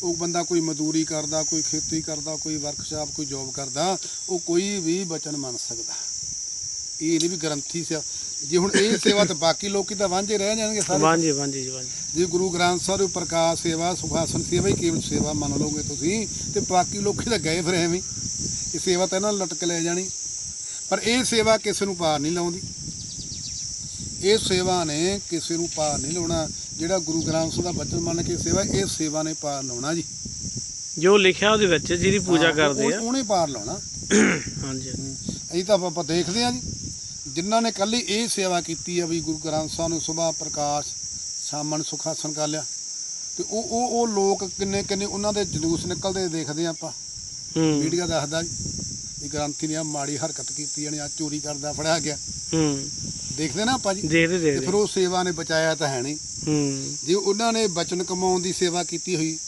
ਉਹ ਬੰਦਾ ਕੋਈ ਮਜ਼ਦੂਰੀ ਕਰਦਾ ਕੋਈ ਖੇਤੀ ਕਰਦਾ ਕੋਈ ਵਰਕਸ਼ਾਪ ਕੋਈ ਜੌਬ ਕਰਦਾ ਉਹ ਕੋਈ ਵੀ ਬਚਨ ਮੰਨ ਸਕਦਾ। ਇਹ ਨਹੀਂ ਵੀ ਗ੍ਰੰਥੀ ਸੇ ਜੇ ਹੁਣ ਇਹ ਸੇਵਾ ਤੇ ਬਾਕੀ ਲੋਕੀ ਤਾਂ ਵਾਂਝੇ ਰਹਿ ਜਾਣਗੇ ਸਾਰੇ। ਵਾਂਝੇ ਵਾਂਝੇ ਜੀ ਵਾਂਝੇ। ਜੇ ਗੁਰੂ ਗ੍ਰੰਥ ਸਾਹਿਬ ਦੀ ਪ੍ਰਕਾਸ਼ ਸੇਵਾ ਸੁਖਾਸਨ ਸੇਵਾ ਹੀ ਕੇਵਲ ਸੇਵਾ ਮੰਨ ਲਓਗੇ ਤੁਸੀਂ? ਤੇ ਬਾਕੀ ਲੋਕੀ ਤਾਂ ਗਏ ਫਿਰ ਐਵੇਂ। ਇਹ ਸੇਵਾ ਤਾਂ ਇਹਨਾਂ ਨੂੰ ਲਟਕ ਲੈ ਜਾਣੀ। ਪਰ ਇਹ ਸੇਵਾ ਕਿਸੇ ਨੂੰ ਪਾਰ ਨਹੀਂ ਲਾਉਂਦੀ। ਇਹ ਸੇਵਾ ਨੇ ਕਿਸੇ ਨੂੰ ਪਾਰ ਨਹੀਂ ਲਾਉਣਾ। ਜਿਹੜਾ ਗੁਰੂ ਗ੍ਰੰਥ ਸਾਹਿਬ ਦਾ ਬਚਨ ਮੰਨ ਕੇ ਸੇਵਾ ਇਹ ਸੇਵਾ ਨੇ ਪਾਰ ਲਾਉਣਾ ਜੀ। ਜੋ ਲਿਖਿਆ ਉਹਦੇ ਵਿੱਚ ਜਿਹਦੀ ਪੂਜਾ ਕਰਦੇ ਆ। ਉਹਨੇ ਪਾਰ ਲਾਉਣਾ। ਹਾਂਜੀ। ਅਸੀਂ ਤਾਂ ਆਪਾਂ ਦੇਖਦੇ ਹਾਂ ਜੀ। ਜਿਨ੍ਹਾਂ ਨੇ ਕੱਲੀ ਇਹ ਸੇਵਾ ਕੀਤੀ ਆ ਵੀ ਗੁਰੂ ਗ੍ਰੰਥ ਸਾਹਿਬ ਨੂੰ ਸੁਭਾ ਪ੍ਰਕਾਸ਼ ਸ਼ਾਮਾਂ ਨੂੰ ਸੁਖਾਸਨ ਕਰ ਲਿਆ। ਤੇ ਉਹ ਉਹ ਉਹ ਲੋਕ ਕਿੰਨੇ ਕਿੰਨੇ ਉਹਨਾਂ ਦੇ ਜਲੂਸ ਨਿਕਲਦੇ ਦੇਖਦੇ ਹਾਂ ਆਪਾਂ। ਹੂੰ। ਮੀਡੀਆ ਦੱਸਦਾ ਜੀ ਵੀ ਗ੍ਰੰਥੀ ਨੇ ਮਾੜੀ ਹਰਕਤ ਕੀਤੀ ਜਾਣੀ ਆ ਚੋਰੀ ਕਰਦਾ ਫੜਿਆ ਗਿਆ। ਹੂੰ। ਦੇਖਦੇ ਨਾ ਆਪਾਂ ਜੀ। ਦੇਖਦੇ ਦੇਖਦੇ। ਫਿਰ ਉਹ ਸੇਵਾ ਨੇ ਬਚਾਇਆ ਤਾਂ ਹੈ ਨਹੀਂ। ਹੂੰ। ਜੇ ਉਹਨਾਂ ਨੇ ਬਚਨ ਕਮਾਉਣ ਦੀ ਸੇਵਾ ਕੀਤੀ ਹੋਈ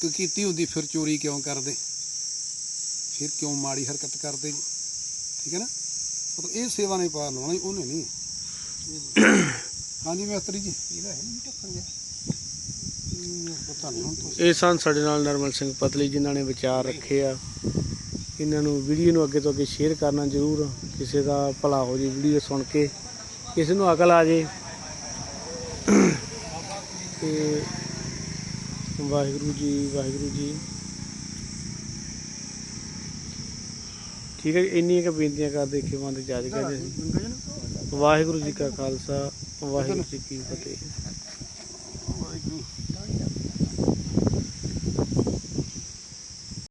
ਕਿ ਕੀਤੀ ਹੁੰਦੀ ਫਿਰ ਚੋਰੀ ਕਿਉਂ ਕਰਦੇ? ਫਿਰ ਕਿਉਂ ਮਾੜੀ ਹਰਕਤ ਕਰਦੇ ਜੀ? ਠੀਕ ਹੈ ਨਾ? ਪਰ ਇਹ ਸੇਵਾ ਨੇ ਪਾਰ ਲਾਉਣਾ ਜੀ, ਉਹਨੇ ਨਹੀਂ। ਹਾਂਜੀ ਮਿਸਤਰੀ ਜੀ। ਇਹਦਾ ਹੈ ਨਹੀਂ ਟੱਕਰ ਗਿਆ ਹਮ, ਪਤਾ ਨਹੀਂ ਹੁਣ ਤੁਸੀਂ ਇਹ ਸਨ ਸਾਡੇ ਨਾਲ ਨਰਮਲ ਸਿੰਘ ਪਤਲੀ ਜਿਨ੍ਹਾਂ ਨੇ ਵਿਚਾਰ ਰੱਖੇ ਆ। ਇਹਨਾਂ ਨੂੰ ਵੀਡੀਓ ਨੂੰ ਅੱਗੇ ਤੋਂ ਅੱਗੇ ਸ਼ੇਅਰ ਕਰਨਾ ਜ਼ਰੂਰ ਕਿਸੇ ਦਾ ਭਲਾ ਹੋ ਜੇ ਵੀਡੀਓ ਸੁਣ ਕੇ। ਕਿਸੇ ਨੂੰ ਅਕਲ ਆ ਜੇ। ਤੇ ਵਾਹਿਗੁਰੂ ਜੀ ਵਾਹਿਗੁਰੂ ਜੀ। ਠੀਕ ਹੈ ਜੀ, ਇੰਨੀਆਂ ਕੁ ਬੇਨਤੀਆਂ ਕਰਦੇ ਖਿਮਾਂ ਦੇ ਜਾਜ ਕਰਦੇ ਵਾਹਿਗੁਰੂ ਜੀ ਕਾ ਖਾਲਸਾ ਵਾਹਿਗੁਰੂ ਜੀ ਕੀ ਫਤਿਹ।